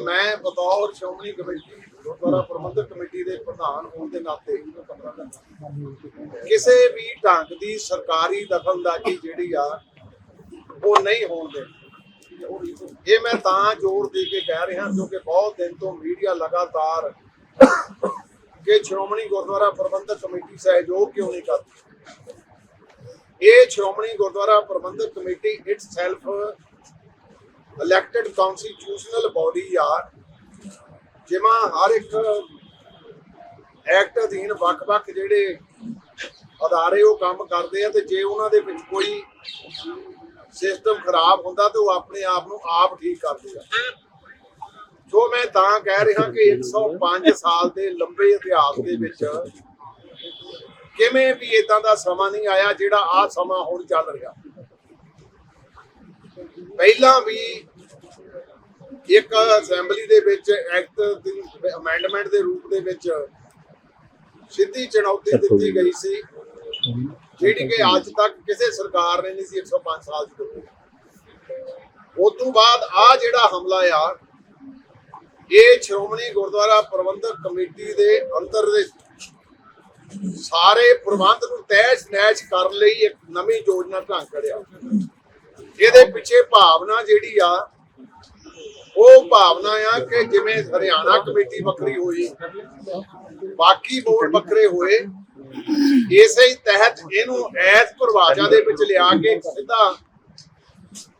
ਮੈਂ ਬਤੌਰ ਸ਼੍ਰੋਮਣੀ ਕਮੇਟੀ, ਗੁਰਦੁਆਰਾ ਪ੍ਰਬੰਧਕ ਕਮੇਟੀ ਦੇ ਪ੍ਰਧਾਨ ਹੋਣ ਦੇ ਨਾਤੇ ਕਿਸੇ ਵੀ ਢੰਗ ਦੀ ਸਰਕਾਰੀ ਦਖਲਅੰਦਾਜ਼ੀ ਜਿਹੜੀ ਆ, ਉਹ ਨਹੀਂ ਹੋਣ ਦੇ ਇਹ ਮੈਂ ਤਾਂ ਜ਼ੋਰ ਦੇ ਕੇ ਕਹਿ ਰਿਹਾ, ਕਿਉਂਕਿ ਬਹੁਤ ਦਿਨ ਤੋਂ ਮੀਡੀਆ ਲਗਾਤਾਰ ਕਿ ਸ਼੍ਰੋਮਣੀ ਗੁਰਦੁਆਰਾ ਪ੍ਰਬੰਧਕ ਕਮੇਟੀ ਸਹਿਯੋਗ ਕਿਉਂ ਨਹੀਂ ਕਰਦੀ? ਇਹ Shiromani Gurdwara Parbandhak Committee itself elected constitutional body ਆ ਜਿਵੇਂ ਹਰ ਇੱਕ ਐਕਟ ਅਧੀਨ ਵੱਖ-ਵੱਖ ਜਿਹੜੇ ਅਦਾਰੇ ਉਹ ਕੰਮ ਕਰਦੇ ਆ ਤੇ ਜੇ ਉਹਨਾਂ ਦੇ ਵਿੱਚ ਕੋਈ ਸਿਸਟਮ ਖਰਾਬ ਹੁੰਦਾ ਤੇ ਉਹ ਆਪਣੇ ਆਪ ਨੂੰ ਆਪ ਠੀਕ ਕਰਦੇ ਆ। ਜੋ ਮੈਂ ਤਾਂ ਕਹਿ ਰਿਹਾ ਕਿ 105 ਸਾਲ ਦੇ ਲੰਬੇ ਇਤਿਹਾਸ ਦੇ ਵਿੱਚ ਕਿਵੇਂ ਵੀ ਇਦਾਂ ਦਾ ਸਮਾਂ ਨਹੀਂ ਆਇਆ ਜਿਹੜਾ ਆ ਸਮਾਂ ਹੁਣ ਚੱਲ ਰਿਹਾ। ਪਹਿਲਾਂ ਵੀ ਇੱਕ ਅਸੈਂਬਲੀ ਦੇ ਵਿੱਚ ਐਕਟ ਦੀ ਅਮੈਂਡਮੈਂਟ ਦੇ ਰੂਪ ਦੇ ਵਿੱਚ ਸਿੱਧੀ ਚੁਣੌਤੀ ਦਿੱਤੀ ਗਈ ਸੀ ਜਿਹੜੀ ਕਿ ਅੱਜ ਤੱਕ ਕਿਸੇ ਸਰਕਾਰ ਨੇ ਨਹੀਂ ਸੀ 105 ਸਾਲ ਚ ਦਿੱਤੀ ਉਸ ਤੋਂ ਬਾਅਦ ਆ ਜਿਹੜਾ ਹਮਲਾ ਆ ਇਹ ਸ਼੍ਰੋਮਣੀ ਗੁਰਦੁਆਰਾ ਪ੍ਰਬੰਧਕ ਕਮੇਟੀ ਦੇ ਅੰਦਰ ਦੇ ਸਾਰੇ ਪ੍ਰਬੰਧ ਨੂੰ ਤੈਸ਼ ਨੈਸ਼ ਕਰਨ ਲਈ ਇੱਕ ਨਵੀਂ ਯੋਜਨਾ ਢੰਗ ਕਰਿਆ। ਇਹਦੇ ਪਿੱਛੇ ਭਾਵਨਾ ਜਿਹੜੀ ਆ ਉਹ ਭਾਵਨਾ ਆ ਕਿ ਜਿਵੇਂ ਹਰਿਆਣਾ ਕਮੇਟੀ ਵੱਖਰੀ ਹੋਈ, ਬਾਕੀ ਬੋਰਡ ਵੱਖਰੇ ਹੋਏ, ਇਸੇ ਹੀ ਤਹਿਤ ਇਹਨੂੰ ਐਸ ਪ੍ਰਵਾਜਾ ਦੇ ਵਿੱਚ ਲਿਆ ਕੇ ਸਿੱਧਾ,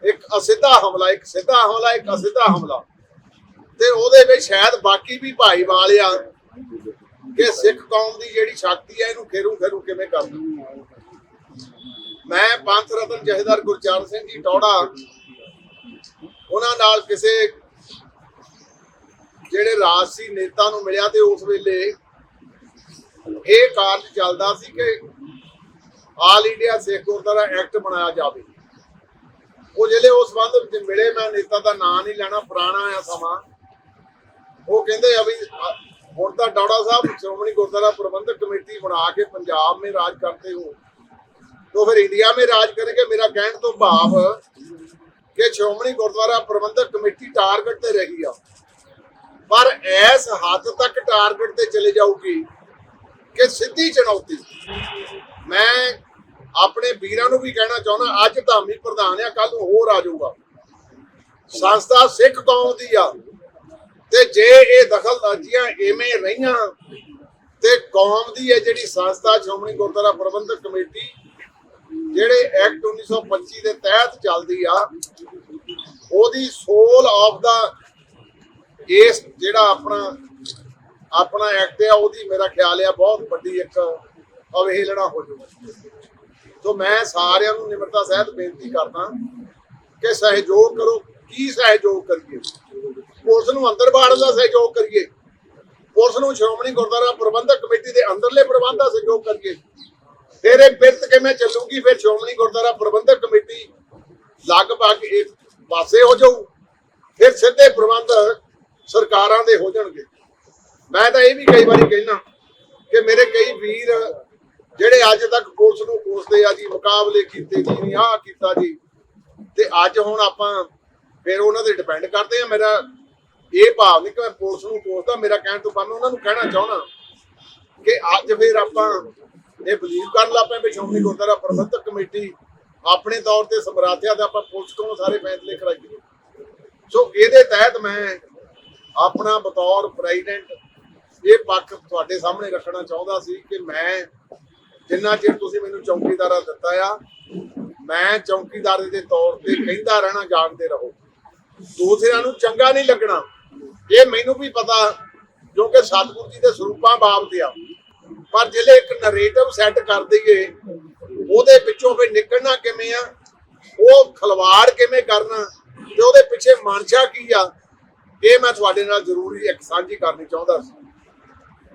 ਇੱਕ ਅਸਿੱਧਾ ਹਮਲਾ, ਇੱਕ ਸਿੱਧਾ ਹਮਲਾ, ਇੱਕ ਅਸਿੱਧਾ ਹਮਲਾ। ਤੇ ਉਹਦੇ ਵਿੱਚ ਸ਼ਾਇਦ ਬਾਕੀ ਵੀ ਭਾਈਵਾਲ ਆ ਕਿ ਸਿੱਖ ਕੌਮ ਦੀ ਜਿਹੜੀ ਸ਼ਕਤੀ ਹੈ ਇਹਨੂੰ ਖੇਰੂ ਖੇਰੂ ਕਿਵੇਂ ਕਰਨਾ। ਮੈਂ ਪੰਥ ਰਤਨ ਜਹੇਦਾਰ ਗੁਰਚਰਨ ਸਿੰਘ ਜੀ ਟੌੜਾ ਉਹਨਾਂ ਨਾਲ ਕਿਸੇ ਜਿਹੜੇ ਰਾਜਸੀ ਨੇਤਾ ਨੂੰ ਮਿਲਿਆ ਤੇ ਉਸ ਵੇਲੇ ਇਹ ਕਾਰਜ ਚੱਲਦਾ ਸੀ ਕਿ all India Sikh Gurdwara act ਬਣਾਇਆ ਜਾਵੇ ਉਹ ਜਿਹੜੇ ਉਸ ਸੰਬੰਧ ਵਿੱਚ ਮਿਲੇ ਮੈਂ ਨੇਤਾ ਦਾ ਨਾਂ ਨਹੀਂ ਲੈਣਾ ਪੁਰਾਣਾ ਆ ਸਮਾਂ ਉਹ ਕਹਿੰਦੇ ਆ ਵੀ ਅ, ਹੁਣ ਤਾਂ ਡੌੜਾ ਸਾਹਿਬ ਸ਼੍ਰੋਮਣੀ ਗੁਰਦੁਆਰਾ ਪ੍ਰਬੰਧਕ ਕਮੇਟੀ ਬਣਾ ਕੇ ਪੰਜਾਬ में राज करते हो तो फिर इंडिया में राज करेंगे मेरा कहने तो भाव कि ਸ਼੍ਰੋਮਣੀ ਗੁਰਦੁਆਰਾ ਪ੍ਰਬੰਧਕ ਕਮੇਟੀ ਟਾਰਗੇਟ ਤੇ ਰਹੀ ਆ ਪਰ ਇਸ ਹੱਦ ਤੱਕ ਟਾਰਗੇਟ ਤੇ ਚਲੇ ਜਾਊਗੀ ਕਿ ਸਿੱਧੀ ਚੁਣੌਤੀ। ਮੈਂ ਆਪਣੇ ਵੀਰਾਂ ਨੂੰ ਵੀ ਕਹਿਣਾ ਚਾਹੁੰਦਾ, ਅੱਜ ਧਾਮੀ ਪ੍ਰਧਾਨ ਆ ਕੱਲ ਹੋਰ ਆ ਜਾਊਗਾ। ਸੰਸਥਾ ਸਿੱਖ ਕੌਮ ਦੀ ਆ, ਤੇ ਜੇ ਇਹ ਦਖਲਅੰਦਾਜ਼ੀਆਂ ਐਵੇਂ ਰਹੀਆਂ, ਤੇ ਕੌਮ ਦੀ ਹੈ ਜਿਹੜੀ ਸੰਸਥਾ ਸ਼੍ਰੋਮਣੀ ਗੁਰਦੁਆਰਾ ਪ੍ਰਬੰਧਕ ਕਮੇਟੀ, ਜਿਹੜੇ ਐਕਟ 1925 ਦੇ ਤਹਿਤ ਚੱਲਦੀ ਆ, ਉਹਦੀ ਸੋਲ ਆਫ ਦਾ ਇਸ ਜਿਹੜਾ ਆਪਣਾ ਆਪਣਾ ਐਕਟ ਆ, ਉਹਦੀ ਮੇਰਾ ਖਿਆਲ ਆ, ਬਹੁਤ ਵੱਡੀ ਇੱਕ ਅਵਹੇਲਣਾ ਹੋ ਜਾਊਗੀ ਸੋ ਮੈਂ ਸਾਰਿਆਂ ਨੂੰ ਨਿਮਰਤਾ ਸਹਿਤ ਬੇਨਤੀ ਕਰਦਾ ਕਿ ਸਹਿਯੋਗ ਕਰੋ। ਕੀ ਸਹਿਯੋਗ ਕਰੀਏ? ਪੁਲਿਸ ਨੂੰ ਅੰਦਰ ਬਾੜਨ ਦਾ ਸਹਿਯੋਗ ਕਰੀਏ। ਪੁਲਿਸ ਨੂੰ ਸ਼੍ਰੋਮਣੀ ਗੁਰਦੁਆਰਾ ਪ੍ਰਬੰਧਕ ਕਮੇਟੀ ਦੇ ਅੰਦਰਲੇ ਪ੍ਰਬੰਧ ਦਾ ਸਹਿਯੋਗ ਕਰੀਏ। ਫਿਰ ਇਹ ਬਿਰਤ ਕਿਵੇਂ ਚੱਲੂਗੀ? ਫਿਰ ਸ਼੍ਰੋਮਣੀ ਗੁਰਦੁਆਰਾ ਪ੍ਰਬੰਧਕ ਕਮੇਟੀ ਲਗਭਗ ਇੱਕ ਪਾਸੇ ਹੋ ਜਾਊ। ਫਿਰ ਸਿੱਧੇ ਪ੍ਰਬੰਧ ਸਰਕਾਰਾਂ ਦੇ ਹੋ ਜਾਣਗੇ। ਮੈਂ ਤਾਂ ਇਹ ਵੀ ਕਈ ਵਾਰੀ ਕਹਿਣਾ ਕਿ ਮੇਰੇ ਕਈ ਵੀਰ ਜਿਹੜੇ ਅੱਜ ਤੱਕ ਪੁਲਿਸ ਨੂੰ ਕੋਸਦੇ ਆ ਜੀ, ਮੁਕਾਬਲੇ ਕੀਤੇ ਜੀ ਆਹ ਕੀਤਾ ਜੀ, ਤੇ ਅੱਜ ਹੁਣ ਆਪਾਂ ਫਿਰ ਉਹਨਾਂ ਤੇ ਡਿਪੈਂਡ ਕਰਦੇ ਆ। ਮੇਰਾ ਇਹ ਭਾਵ ਨਹੀਂ ਕਿ ਮੈਂ ਪੁਲਿਸ ਨੂੰ ਕੋਸਦਾ ਮੇਰਾ ਕਹਿਣ ਤੋਂ ਬਾਅਦ ਉਹਨਾਂ ਨੂੰ ਕਹਿਣਾ ਚਾਹੁੰਦਾ ਕਿ ਅੱਜ ਫਿਰ ਆਪਾਂ ਇਹ ਬਲੀਵ ਕਰਨ ਲੱਗ ਪਏ ਵੀ ਸ਼੍ਰੋਮਣੀ ਗੁਰਦੁਆਰਾ ਪ੍ਰਬੰਧਕ ਕਮੇਟੀ ਆਪਣੇ ਤੌਰ ਤੇ ਸਮਰਾਥਿਆ ਦਾ ਆਪਾਂ ਪੁਲਿਸ ਤੋਂ ਸਾਰੇ ਫੈਸਲੇ ਕਰਾਈਏ। ਸੋ ਇਹਦੇ ਤਹਿਤ ਮੈਂ ਆਪਣਾ ਬਤੌਰ ਪ੍ਰੈਜ਼ੀਡੈਂਟ ਇਹ ਪੱਖ ਤੁਹਾਡੇ ਸਾਹਮਣੇ ਰੱਖਣਾ ਚਾਹੁੰਦਾ ਸੀ ਕਿ ਮੈਂ ਜਿੰਨਾ ਚਿਰ ਤੁਸੀਂ ਮੈਨੂੰ ਚੌਕੀਦਾਰਾ ਦਿੱਤਾ ਆ, ਮੈਂ ਚੌਕੀਦਾਰ ਦੇ ਤੌਰ ਤੇ ਕਹਿੰਦਾ ਰਹਿਣਾ ਜਾਣਦੇ ਰਹੋ। ਦੂਸਰਿਆਂ ਨੂੰ ਚੰਗਾ ਨਹੀਂ ਲੱਗਣਾ। ਇਹ ਮੈਨੂੰ ਵੀ ਪਤਾ, ਕਿਉਂਕਿ ਸਤਿਗੁਰੂ ਜੀ ਦੇ ਸਰੂਪਾਂ ਬਾਬਤ ਆ। ਪਰ ਜਿਹੜੇ ਇੱਕ ਨਰੇਟਿਵ ਸੈੱਟ ਕਰ ਦਈਏ, ਉਹਦੇ ਵਿੱਚੋਂ ਫਿਰ ਨਿਕਲਣਾ ਕਿਵੇਂ ਆ? ਉਹ ਖਲਵਾੜ ਕਿਵੇਂ ਕਰਨਾ? ਤੇ ਉਹਦੇ ਪਿੱਛੇ ਮਨਸ਼ਾ ਕੀ ਆ? ਇਹ ਮੈਂ ਤੁਹਾਡੇ ਨਾਲ ਜ਼ਰੂਰੀ ਇੱਕ ਸਾਂਝੀ ਕਰਨੀ ਚਾਹੁੰਦਾ ਸੀ।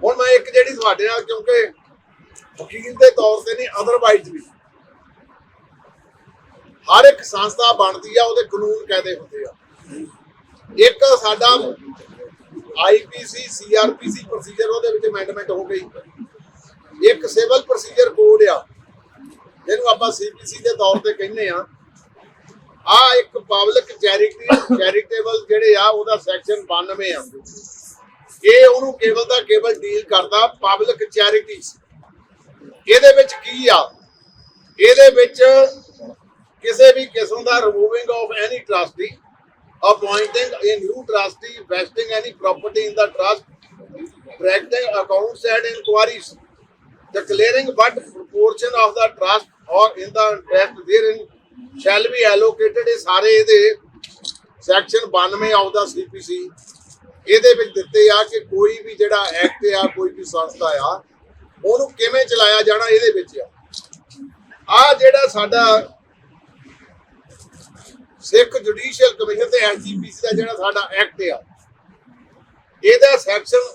ਹੁਣ ਮੈਂ ਇੱਕ ਜਿਹੜੀ ਤੁਹਾਡੇ ਨਾਲ ਕਿਉਂਕਿ ਵਕੀਲ ਦੇ ਤੌਰ ਤੇ ਨਹੀਂ ਅਦਰਵਾਈਜ਼ ਵੀ। ਹਰ ਇੱਕ ਸੰਸਥਾ ਬਣਦੀ ਆ, ਉਹਦੇ ਕਾਨੂੰਨ ਕਾਇਦੇ ਹੁੰਦੇ ਆ। ਇੱਕ ਸਾਡਾ ਆਈਪੀਸੀ ਸੀਆਰਪੀਸੀ ਪ੍ਰੋਸੀਜਰ ਉਹਦੇ ਵਿੱਚ ਅਮੈਂਡਮੈਂਟ ਹੋ ਗਈ। ਇੱਕ ਸਿਵਲ ਪ੍ਰੋਸੀਜਰ ਕੋਡ ਆ। ਜਿਹਨੂੰ ਆਪਾਂ ਸੀਪੀਸੀ ਦੇ ਤੌਰ ਤੇ ਕਹਿੰਦੇ ਆ। ਆ ਇੱਕ ਪਬਲਿਕ ਚੈਰਿਟੀ ਚੈਰੀਟੇਬਲ ਜਿਹੜੇ ਆ ਉਹਦਾ ਸੈਕਸ਼ਨ 92 ਆ ਇਹ ਉਹਨੂੰ ਕੇਵਲ ਦਾ ਕੇਵਲ ਡੀਲ ਕਰਦਾ ਪਬਲਿਕ ਚੈਰਿਟੀਜ਼ ਇਹਦੇ ਵਿੱਚ ਕੀ ਆ ਇਹਦੇ ਵਿੱਚ ਕਿਸੇ ਵੀ ਕਿਸਮ ਦਾ removing of any trustee appointing a new trustee vesting any property in the trust directing accounts and inquiries declaring what proportion of the trust or in the interest therein shall be allocated ਇਹ ਸਾਰੇ ਇਹਦੇ section 92 of the CPC ਇਹਦੇ ਵਿੱਚ ਦਿੱਤੇ ਆ ਕਿ ਕੋਈ ਵੀ ਜਿਹੜਾ ਐਕਟ ਆ, ਕੋਈ ਵੀ ਸੰਸਥਾ ਆ, ਉਹਨੂੰ ਕਿਵੇਂ ਚਲਾਇਆ ਜਾਣਾ ਇਹਦੇ ਵਿੱਚ ਆ। ਆ ਜਿਹੜਾ ਸਾਡਾ ਸਿੱਖ ਜੁਡੀਸ਼ੀਅਲ ਕਮਿਸ਼ਨ ਤੇ ਐਸਜੀਪੀਸੀ ਦਾ ਜਿਹੜਾ ਸਾਡਾ ਐਕਟ ਆ, ਇਹਦਾ ਸੈਕਸ਼ਨ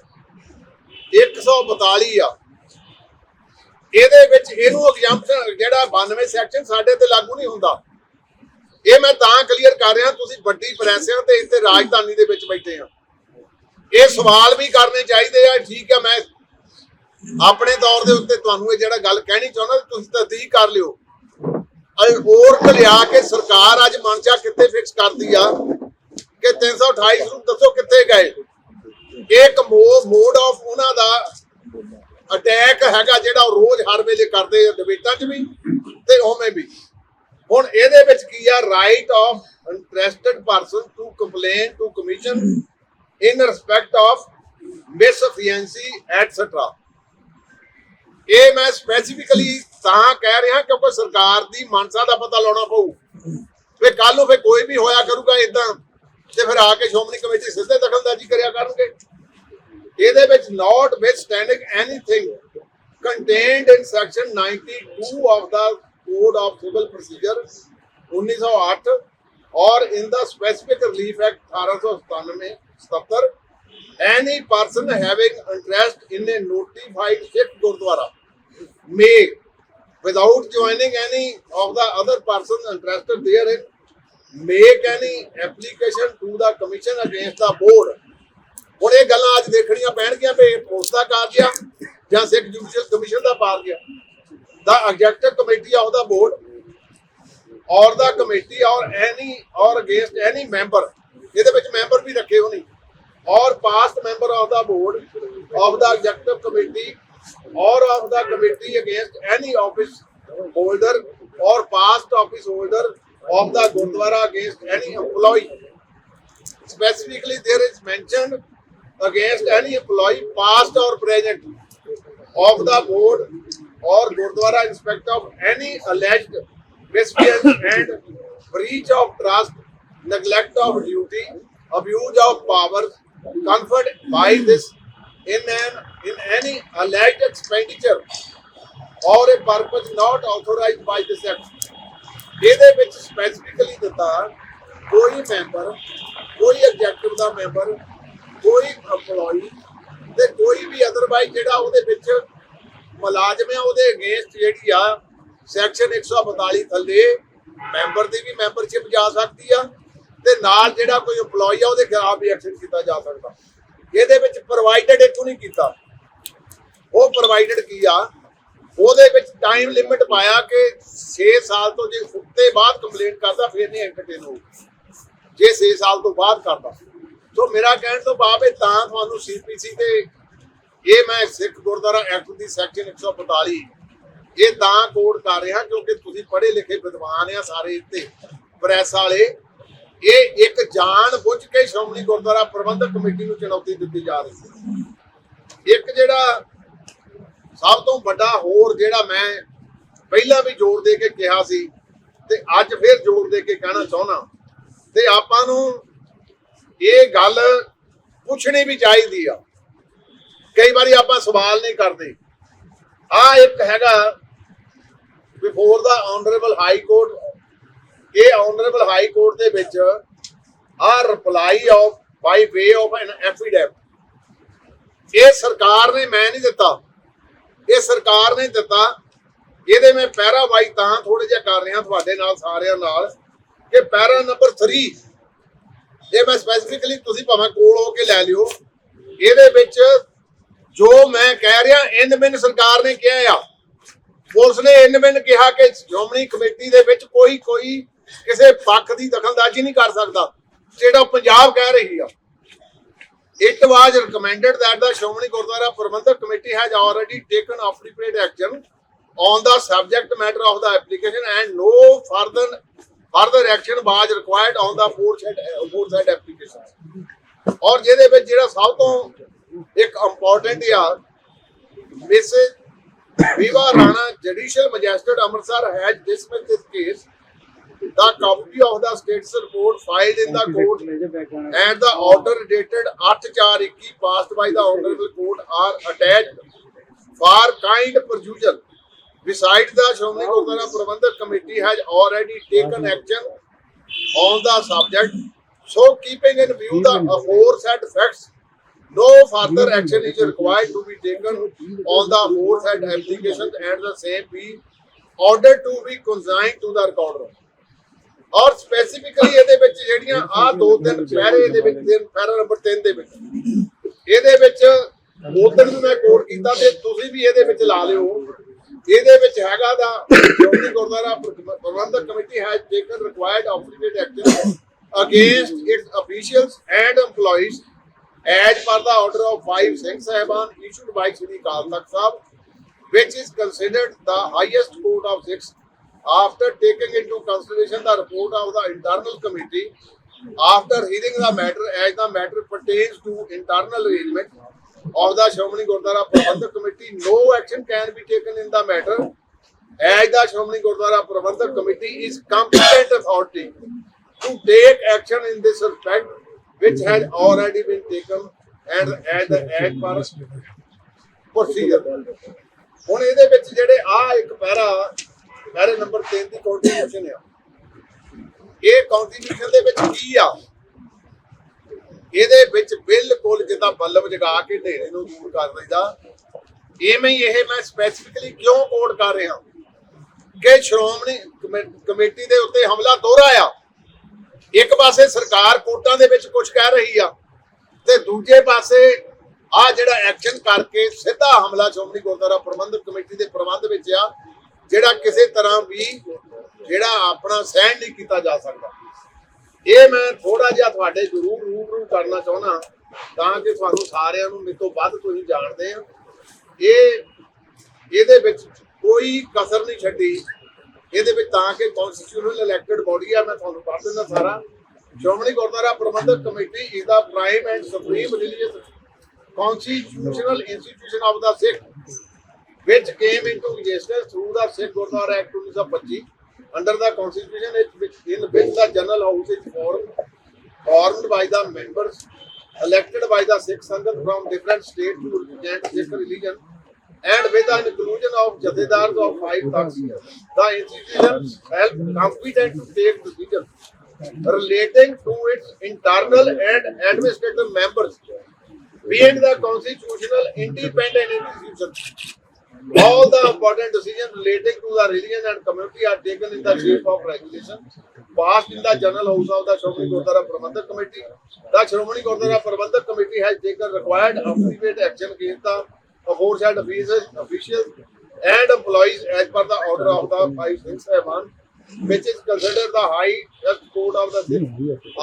142 ਆ। ਇਹਦੇ ਵਿੱਚ ਇਹਨੂੰ ਐਗਜ਼ਾਮਪਸ਼ਨ ਜਿਹੜਾ 92 ਸੈਕਸ਼ਨ ਸਾਡੇ ਤੇ ਲਾਗੂ ਨਹੀਂ ਹੁੰਦਾ। ਇਹ ਮੈਂ ਤਾਂ ਕਲੀਅਰ ਕਰ ਰਿਹਾ, ਤੁਸੀਂ ਵੱਡੀ ਪ੍ਰੈਸਿਆਂ ਤੇ ਇੱਥੇ ਰਾਜਧਾਨੀ ਦੇ ਵਿੱਚ ਬੈਠੇ ਆ ਇਹ ਸਵਾਲ ਵੀ ਕਰਨੇ ਚਾਹੀਦੇ ਆ, ਠੀਕ ਆ, ਮੈਂ ਆਪਣੇ ਤੌਰ ਦੇ ਉੱਤੇ ਤੁਹਾਨੂੰ ਇਹ ਜਿਹੜਾ ਗੱਲ ਕਹਿਣੀ ਚਾਹੁੰਦਾ, ਤੁਸੀਂ ਤਸਦੀਕ ਕਰ ਲਿਓ। ਔਰਤ ਲਿਆ ਕੇ ਸਰਕਾਰ ਅੱਜ ਮਨਸ਼ਾ ਕਿੱਥੇ ਫਿਕਸ ਕਰਦੀ ਆ? ਕਿ 328 ਨੂੰ ਦੱਸੋ ਕਿੱਥੇ ਗਏ? ਇੱਕ ਮੋਡ ਆਫ ਉਹਨਾਂ ਦਾ ਅਟੈਕ ਹੈਗਾ ਜਿਹੜਾ ਉਹ ਰੋਜ਼ ਹਰ ਵੇਲੇ ਕਰਦੇ ਆ ਡਿਬੇਟਾਂ 'ਚ ਵੀ ਤੇ ਉਵੇਂ ਵੀ। ਹੁਣ ਇਹਦੇ ਵਿੱਚ ਕੀ ਆ right of interested person to complain to commission in respect of misfeasance etcetera ਇਹ ਮੈਂ ਸਪੈਸੀਫਿਕਲੀ ਤਾਂ ਕਹਿ ਰਿਹਾ ਕਿਉਂਕਿ ਸਰਕਾਰ ਦੀ ਮਨਸਾ ਦਾ ਪਤਾ ਲਾਉਣਾ ਪਊ। ਫੇ ਕੱਲ ਨੂੰ ਫੇ ਕੋਈ ਵੀ ਹੋਇਆ ਕਰੂਗਾ ਇਦਾਂ ਤੇ ਫਿਰ ਆ ਕੇ ਸ਼੍ਰੋਮਣੀ ਕਮੇਟੀ ਸਿੱਧੇ ਦਖਲਅੰਦਾਜ਼ੀ ਕਰਿਆ ਕਰਨਗੇ। ਇਹਦੇ ਵਿੱਚ notwithstanding anything contained in section 92 of the Code of Civil Procedure 1908 or in the Specific Relief Act 1897 77 any person having interest in a notified Sikh Gurdwara may, without joining any of the other persons interested therein, make any application to the commission against the board. ਹੁਣ ਇਹ ਗੱਲਾਂ ਅੱਜ ਦੇਖਣੀਆਂ ਪੈਣਗੀਆਂ ਵੀ police ਦਾ ਕਾਰਜ ਆ ਜਾਂ ਸਿੱਖ Judicial commission ਦਾ ਕਾਰਜ ਆ ਦਾ ਐਗਜ਼ੈਕਟਿਵ ਕਮੇਟੀ ਆ ਉਹਦਾ ਬੋਰਡ ਔਰ ਦਾ ਕਮੇਟੀ ਔਰ ਐਨੀ ਔਰ ਅਗੇਂਸਟ ਐਨੀ ਮੈਂਬਰ ਇਹਦੇ ਵਿੱਚ ਮੈਂਬਰ ਵੀ ਰੱਖੇ ਹੋਣੀ or past member of the board of the executive committee or of the committee against any office holder or past office holder of the Gurdwara against any EMPLOYEE specifically there is mentioned against any employee, past or present, of the board or Gurdwara in respect of any alleged misdemeanor and breach of trust, neglect of duty, abuse of powers conferred by this in an in any alleged expenditure or a purpose not authorized by this act. ਇਹਦੇ ਵਿੱਚ specifically ਦਿੱਤਾ ਕੋਈ member ਕੋਈ executive ਦਾ member ਕੋਈ EMPLOYEE ਤੇ ਕੋਈ ਵੀ otherwise ਜਿਹੜਾ ਉਹਦੇ ਵਿੱਚ ਮੁਲਾਜ਼ਮ ਹੈ, ਉਹਦੇ ਅਗੇਂਸਟ ਜਿਹੜੀ ਆ ਸੈਕਸ਼ਨ 142 ਥੱਲੇ ਮੈਂਬਰ ਦੀ ਵੀ ਮੈਂਬਰਸ਼ਿਪ ਜਾ ਸਕਦੀ ਆ ਤੇ ਨਾਲ ਜਿਹੜਾ ਕੋਈ EMPLOYEE ਆ, ਉਹਦੇ ਖਿਲਾਫ ਵੀ ਐਕਸ਼ਨ ਕੀਤਾ ਜਾ ਸਕਦਾ। ਇਹਦੇ ਵਿੱਚ ਪ੍ਰੋਵਾਈਡਡ ਇੱਕ ਨਹੀਂ ਕੀਤਾ। ਉਹ ਪ੍ਰੋਵਾਈਡਡ ਕੀ ਆ? ਉਹਦੇ ਵਿੱਚ ਟਾਈਮ ਲਿਮਿਟ ਪਾਇਆ ਕਿ 6 ਸਾਲ ਤੋਂ ਜੇ ਉੱਤੇ ਬਾਅਦ ਕੰਪਲੇਂਟ ਕਰਦਾ, ਫਿਰ ਨਹੀਂ ਐਂਟਰਟੇਨ ਹੋਊ। ਜੇ 6 ਸਾਲ ਤੋਂ ਬਾਅਦ ਕਰਦਾ। ਸੋ ਮੇਰਾ ਕਹਿਣ ਤੋਂ ਭਾਵ ਇਹ ਤਾਂ ਤੁਹਾਨੂੰ ਸੀਪੀਸੀ ਤੇ ਇਹ ਮੈਂ ਸਿੱਖ ਗੁਰਦੁਆਰਾ ਐਕਟ ਦੀ ਸੈਕਸ਼ਨ 145 ਇਹ ਤਾਂ ਕੋਡ ਕਰ ਰਿਹਾ ਕਿਉਂਕਿ ਤੁਸੀਂ ਪੜ੍ਹੇ ਲਿਖੇ ਵਿਦਵਾਨ ਆ ਸਾਰੇ ਇੱਥੇ ਪ੍ਰੈਸ ਵਾਲੇ। ਇਹ ਇੱਕ ਜਾਣ ਬੁੱਝ ਕੇ ਸ਼੍ਰੋਮਣੀ ਗੁਰਦੁਆਰਾ ਪ੍ਰਬੰਧਕ ਕਮੇਟੀ ਨੂੰ ਚੁਣੌਤੀ ਦਿੱਤੀ ਜਾ ਰਹੀ ਹੈ। ਇੱਕ ਜਿਹੜਾ ਸਭ ਤੋਂ ਵੱਡਾ ਹੋਰ ਜਿਹੜਾ ਮੈਂ ਪਹਿਲਾਂ ਵੀ ਜ਼ੋਰ ਦੇ ਕੇ ਕਿਹਾ ਸੀ ਤੇ ਅੱਜ ਫਿਰ ਜ਼ੋਰ ਦੇ ਕੇ ਕਹਿਣਾ ਚਾਹੁੰਦਾ, ਤੇ ਆਪਾਂ ਨੂੰ ਇਹ ਗੱਲ ਪੁੱਛਣੀ ਵੀ ਚਾਹੀਦੀ ਆ। ਕਈ ਵਾਰੀ ਆਪਾਂ ਸਵਾਲ ਨਹੀਂ ਕਰਦੇ। ਆ ਇੱਕ ਹੈਗਾ before the honourable High Court ਇਹ ਆਨਰੇਬਲ ਹਾਈ ਕੋਰਟ ਦੇ ਵਿੱਚ ਆ reply of by way of an affidavit ਇਹ ਸਰਕਾਰ ਨੇ ਮੈਂ ਨਹੀਂ ਦਿੱਤਾ। ਇਹ ਸਰਕਾਰ ਨੇ ਦਿੱਤਾ। ਇਹਦੇ ਮੈਂ ਪੈਰਾ ਵਾਈ ਤਾਂ ਥੋੜੇ ਜਿਹਾ ਕਰ ਰਿਹਾ ਤੁਹਾਡੇ ਨਾਲ, ਸਾਰਿਆਂ ਨਾਲ, ਕਿ ਪੈਰਾ ਨੰਬਰ 3 ਇਹ ਮੈਂ ਸਪੈਸੀਫਿਕਲੀ ਤੁਸੀਂ ਭਾਵੇਂ ਕੋਲ ਹੋ ਕੇ ਲੈ ਲਿਓ ਇਹਦੇ ਵਿੱਚ ਜੋ ਮੈਂ ਕਹਿ ਰਿਹਾ ਇਨ ਬਿਨ ਸਰਕਾਰ ਨੇ ਕਿਹਾ ਆ ਪੁਲਿਸ ਨੇ ਇਨ ਬਿਨ ਕਿਹਾ ਕਿ ਸ਼੍ਰੋਮਣੀ ਕਮੇਟੀ ਦੇ ਵਿੱਚ ਕੋਈ ਕੋਈ ਕਿਸੇ ਪੱਖ ਦੀ ਦਖਲਅੰਦਾਜ਼ੀ ਨਹੀਂ ਕਰ ਸਕਦਾ ਜਿਹੜਾ ਪੰਜਾਬ ਕਹਿ ਰਹੀ ਆ It was recommended that the Shomani Gurdwara Prabandhak Committee has already taken appropriate action on the subject matter of the application and no further further action was required on the aforesaid aforesaid application. ਔਰ ਜਿਹਦੇ ਵਿੱਚ ਜਿਹੜਾ ਸਭ ਤੋਂ ਇੱਕ important ਆ Mrs Viva Rana judicial magistrate Amritsar has dismissed this case. The copy of the status report filed in the court and the order dated 8/4/21 passed by the honorable court are attached for kind perusal. Besides, the Shomani Gurdwara Prabandhak Committee has already taken action on the subject. So, keeping in view the aforesaid facts, no further action is required to be taken on the aforesaid applications and the same be ordered to be consigned to the recorder. ਔਰ specifically ਇਹਦੇ ਵਿੱਚ ਜਿਹੜੀਆਂ ਆ ਦੋ ਤਿੰਨ ਪੈਰੇ ਇਹਦੇ ਵਿੱਚ ਤਿੰਨ ਪੈਰਾ ਨੰਬਰ 3 ਦੇ ਵਿੱਚ ਇਹਦੇ ਵਿੱਚ ਉਦੋਂ ਵੀ ਮੈਂ ਕੋਡ ਕੀਤਾ ਤੇ ਤੁਸੀਂ ਵੀ ਇਹਦੇ ਵਿੱਚ ਲਾ ਲਿਓ ਇਹਦੇ ਵਿੱਚ ਹੈਗਾ ਦਾ ਜੋਗੀ ਗੁਰਦੁਆਰਾ ਪ੍ਰ- Parbandhak Committee has taken required apposite action against its officials and EMPLOYEES as per the order of 5 Singh Sahiban issued by Shri Kal Takht Sahib which is considered the highest court of six after taking into consideration the report of the internal committee after hearing the matter as the matter pertains to internal arrangement of the Shomani Gurdwara Prabandhak Committee no action can be taken in the matter as the Shomani Gurdwara Prabandhak Committee is competent authority to take action in this respect which has already been taken and as the as per procedure ਹੁਣ ਇਹਦੇ ਵਿੱਚ ਜਿਹੜੇ ਆ ਇੱਕ ਪੈਰਾ ਪੈਰੇ number 3 ਦੀ continuation ਆ ਇਹ continuation ਦੇ ਵਿੱਚ ਕੀ ਆ ਇਹਦੇ ਵਿੱਚ ਬਿਲਕੁਲ ਜਿੱਦਾਂ ਬੱਲਬ ਜਗਾ ਕੇ ਢੇਰੇ ਨੂੰ ਦੂਰ ਕਰ ਦਿੰਦਾ ਐਵੇਂ ਹੀ ਇਹ ਮੈਂ ਸਪੈਸੀਫਿਕਲੀ ਕਿਉਂ ਕੋਡ ਕਰ ਰਿਹਾ ਕਿ ਸ਼੍ਰੋਮਣੀ ਕਮੇਟੀ ਦੇ ਉੱਤੇ ਹਮਲਾ ਦੋਹਰਾ ਆ। ਇੱਕ ਪਾਸੇ ਸਰਕਾਰ ਕੋਰਟਾਂ ਦੇ ਵਿੱਚ ਕੁਝ ਕਹਿ ਰਹੀ ਆ ਤੇ ਦੂਜੇ ਪਾਸੇ ਆ ਜਿਹੜਾ ਐਕਸ਼ਨ ਕਰਕੇ ਸਿੱਧਾ ਹਮਲਾ ਸ਼੍ਰੋਮਣੀ ਗੁਰਦੁਆਰਾ ਪ੍ਰਬੰਧਕ ਕਮੇਟੀ ਦੇ ਪ੍ਰਬੰਧ ਵਿੱਚ ਆ, ਜਿਹੜਾ ਕਿਸੇ ਤਰ੍ਹਾਂ ਵੀ ਜਿਹੜਾ ਆਪਣਾ ਸਹਿਣ ਨਹੀਂ ਕੀਤਾ ਜਾ ਸਕਦਾ। ਇਹ ਮੈਂ ਥੋੜਾ ਜਿਹਾ ਤੁਹਾਡੇ ਜ਼ਰੂਰ ਰੂਬਰੂ ਕਰਨਾ ਚਾਹੁੰਦਾ ਤਾਂ ਕਿ ਤੁਹਾਨੂੰ ਸਾਰਿਆਂ ਨੂੰ ਮੇਰੇ ਤੋਂ ਵੱਧ ਤੁਸੀਂ ਜਾਣਦੇ ਆ ਇਹ ਇਹਦੇ ਵਿੱਚ ਕੋਈ ਕਸਰ ਨਹੀਂ ਛੱਡੀ। ਇਹਦੇ ਵਿੱਚ ਤਾਂ ਕਿ ਕਨਸਟੀਟਿਊਸ਼ਨਲ ਇਲੈਕਟਡ ਬੋਡੀ ਆ ਮੈਂ ਤੁਹਾਨੂੰ ਪੜ੍ਹ ਦਿੰਦਾ ਸਾਰਾ। Shiromani Gurdwara Parbandhak Committee is the prime and supreme religious constitutional institution of the Sikh, which came into existence through the Sikh Gurdwara Act 1925, under the constitution in which, the General House is formed, formed by the members elected by the Sikh Sangat from different states to represent Sikh religion, and with the inclusion of Jathedars of five Takhs, the institution shall competent to take decisions relating to its internal and administrative members being the constitutional independent institution. All the important decisions relating to the religion and community are taken in the shape of regulation passed in the General House of the Shomani Gurdwara Prabandhak Committee. The Shomani Gurdwara Prabandhak Committee has taken required appropriate action against the aforesaid officers, officials and employees as per the order of the 5 6 7 which is considered the highest court of the city.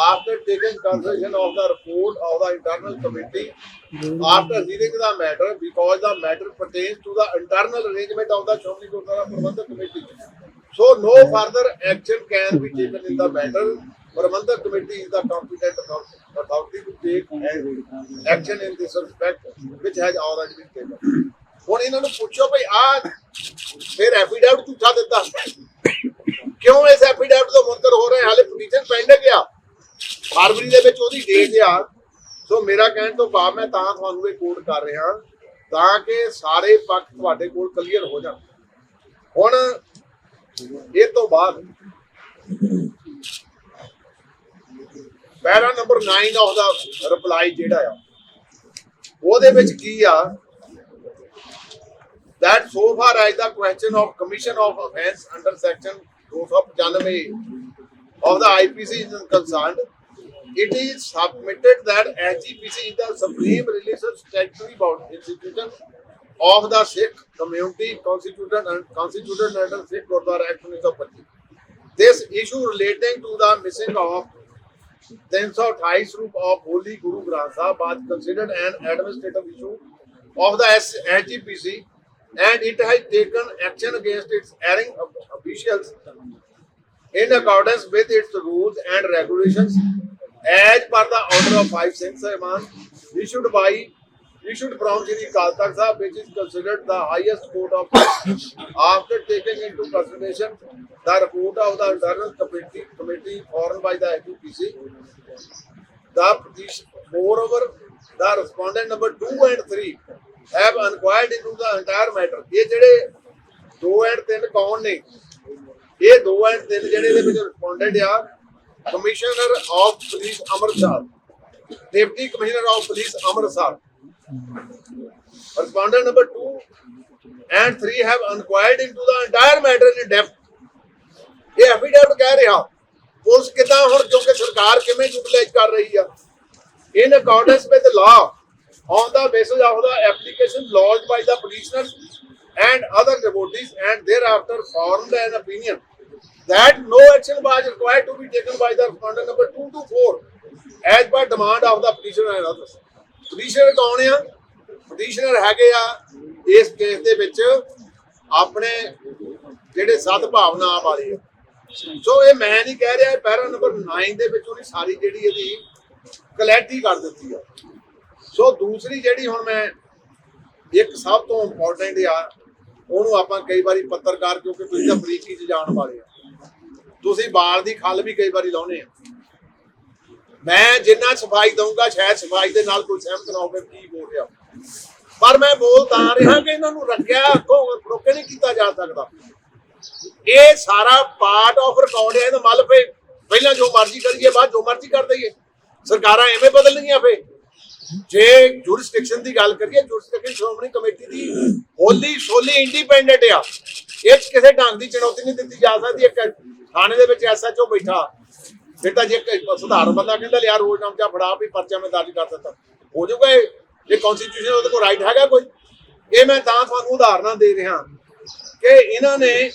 After taking consideration of the report of the internal committee, after hearing the matter, because the matter pertains to the internal arrangement of the Shomani Gurdwara Prabandhak Committee. So no further action can be taken in the matter. Prabandhak Committee is the competent author- authority to take an action in this respect, which has already been taken. ਹੁਣ ਇਹਨਾਂ ਨੂੰ ਪੁੱਛੋ ਭਈ ਆ ਫਿਰ affidavit ਝੂਠਾ ਦਿੱਤਾ ਕਿਉਂ ਇਸ ਐਫੀਡੈਵਿਟ ਤੋਂ ਮੁਨਕਰ ਹੋ ਰਹੇ? ਹਾਲੇ ਪਟੀਸ਼ਨ ਪੈਂਡਿੰਗ ਆ ਫਰਵਰੀ ਦੇ ਵਿੱਚ ਉਹਦੀ ਡੇਟ ਆ। ਸੋ ਮੇਰਾ ਕਹਿਣ ਤੋਂ ਬਾਅਦ ਮੈਂ ਤਾਂ ਤੁਹਾਨੂੰ ਇਹ ਕੋਡ ਕਰ ਰਿਹਾ ਤਾਂ ਕਿ ਸਾਰੇ ਪੱਖ ਤੁਹਾਡੇ ਕੋਲ ਕਲੀਅਰ ਹੋ ਜਾਣ। ਹੁਣ ਇਹ ਤੋਂ ਬਾਅਦ para number 9 of the reply ਜਿਹੜਾ ਆ, ਉਹਦੇ ਵਿੱਚ ਕੀ ਆ? That so far as the question of commission of offence under section 295 of the IPC is concerned, it is submitted that SGPC is the supreme religious statutory institution of the Sikh community constituted and constituted under Sikh Gurdwara Act 1925. this issue relating to the missing of 328 Swarup of Holy Guru Granth Sahib was considered an administrative issue of the SGPC and it has taken action against its erring officials in accordance with its rules and regulations. As per the order of 5 Singh Sahman issued by issued from Sri Akal Sahib which is considered the highest court of after taking into consideration the report of the internal committee committee formed by the SGPC the moreover the respondent number 2 and 3 have enquired into the entire matter ਇਹ ਜਿਹੜੇ 2 and 3 ਕੌਣ ਨੇ ਇਹ 2 and 3 ਜਿਹੜੇ ਇਹਦੇ ਵਿੱਚ respondent ਆ commissioner of police Amritsar deputy commissioner of police Amritsar respondent number 2 and 3 have inquired into the entire matter in depth ਇਹ ਐਫੀਡੈਵਿਟ ਕਹਿ ਰਿਹਾ ਪੁਲਿਸ ਕਿਦਾਂ ਹੁਣ ਕਿਉਂਕਿ ਸਰਕਾਰ ਕਿਵੇਂ ਯੂਟਿਲਾਈਜ਼ ਕਰ ਰਹੀ ਆ in accordance with law on the basis of the application lodged by the petitioners and other devotees and thereafter formed an opinion that no action was required to be taken by the respondent number 2 to 4 as per demand of the petitioner and others. petitioner ਕੌਣ ਆ petitioner ਹੈਗੇ ਆ ਇਸ case ਦੇ ਵਿੱਚ ਆਪਣੇ ਜਿਹੜੇ ਸਦ ਭਾਵਨਾ ਵਾਲੇ ਆ ਸੋ ਇਹ ਮੈਂ ਨਹੀਂ ਕਹਿ ਰਿਹਾ ਪੈਰਾ ਨੰਬਰ 9 ਦੇ ਵਿੱਚ ਉਹਨੇ ਸਾਰੀ ਜਿਹੜੀ ਇਹਦੀ ਕਲੈਰਿਟੀ ਕਰ ਦਿੱਤੀ ਆ ਸੋ ਦੂਸਰੀ ਜਿਹੜੀ ਹੁਣ ਮੈਂ ਇੱਕ ਸਭ ਤੋਂ ਇੰਪੋਰਟੈਂਟ ਆ, ਉਹਨੂੰ ਆਪਾਂ ਕਈ ਵਾਰੀ ਪੱਤਰਕਾਰ ਕਿਉਂਕਿ ਤੁਸੀਂ ਤਾਂ ਬਰੀਕੀ 'ਚ ਜਾਣ ਵਾਲੇ ਆ। ਤੁਸੀਂ ਬਾਲ ਦੀ ਖੱਲ ਵੀ ਕਈ ਵਾਰੀ ਲਾਉਨੇ ਆ। ਮੈਂ ਜਿੰਨਾ ਸਫ਼ਾਈ ਦਊਂਗਾ, ਸ਼ਾਇਦ ਸਫ਼ਾਈ ਦੇ ਨਾਲ ਕੋਈ ਸਹਿਮਤ ਨਾ ਹੋਵੇ, ਕੀ ਬੋਲ ਰਿਹਾ। ਪਰ ਮੈਂ ਬੋਲ ਤਾਂ ਰਿਹਾ ਕਿ ਇਹਨਾਂ ਨੂੰ ਰੱਖਿਆ ਅੱਗੋਂ ਰੋਕੇ ਨਹੀਂ ਕੀਤਾ ਜਾ ਸਕਦਾ। ਇਹ ਸਾਰਾ ਪਾਰਟ ਆਫ ਰਿਕਾਰਡ ਹੈ, ਇਹਦਾ ਮਤਲਬ ਪਹਿਲਾਂ ਜੋ ਮਰਜ਼ੀ ਕਰੀਏ, ਬਾਅਦ ਜੋ ਮਰਜ਼ੀ ਕਰ ਦਈਏ। ਸਰਕਾਰਾਂ ਐਵੇਂ ਬਦਲਣਗੀਆਂ ਫੇ ਜੇ ਜੁਰਿਸਡਿਕਸ਼ਨ ਦੀ ਗੱਲ ਕਰੀਏ ਜੁਰਿਸਡਿਕਸ਼ਨ ਸ਼੍ਰੋਮਣੀ ਕਮੇਟੀ ਦੀ ਹੋਲੀ ਸੋਲੀ ਇੰਡੀਪੈਂਡੈਂਟ ਆ। ਇਹ ਕਿਸੇ ਢੰਗ ਦੀ ਚੁਣੌਤੀ ਨਹੀਂ ਦਿੱਤੀ ਜਾ ਸਕਦੀ। ਇੱਕ ਥਾਣੇ ਦੇ ਵਿੱਚ ਐਸਐਚਓ ਬੈਠਾ। ਫਿਰ ਤਾਂ ਜੇ ਸੁਧਾਰਨ ਬੰਦਾ ਕਹਿੰਦਾ, ਲਿਆ ਰੋਜ਼ ਨਾਮਚਾ ਫੜਾ ਵੀ ਪਰਚਾ ਮੈਂ ਦਰਜ ਕਰ ਦਿੱਤਾ। ਹੋ ਜਾਊਗਾ ਇਹ। ਇਹ ਕਨਸਟੀਟਿਊਸ਼ਨ ਉਹਦੇ ਕੋਲ ਰਾਈਟ ਹੈਗਾ ਕੋਈ? ਇਹ ਮੈਂ ਤਾਂ ਤੁਹਾਨੂੰ ਉਦਾਹਰਨਾਂ ਦੇ ਰਿਹਾ ਕਿ ਇਹਨਾਂ ਨੇ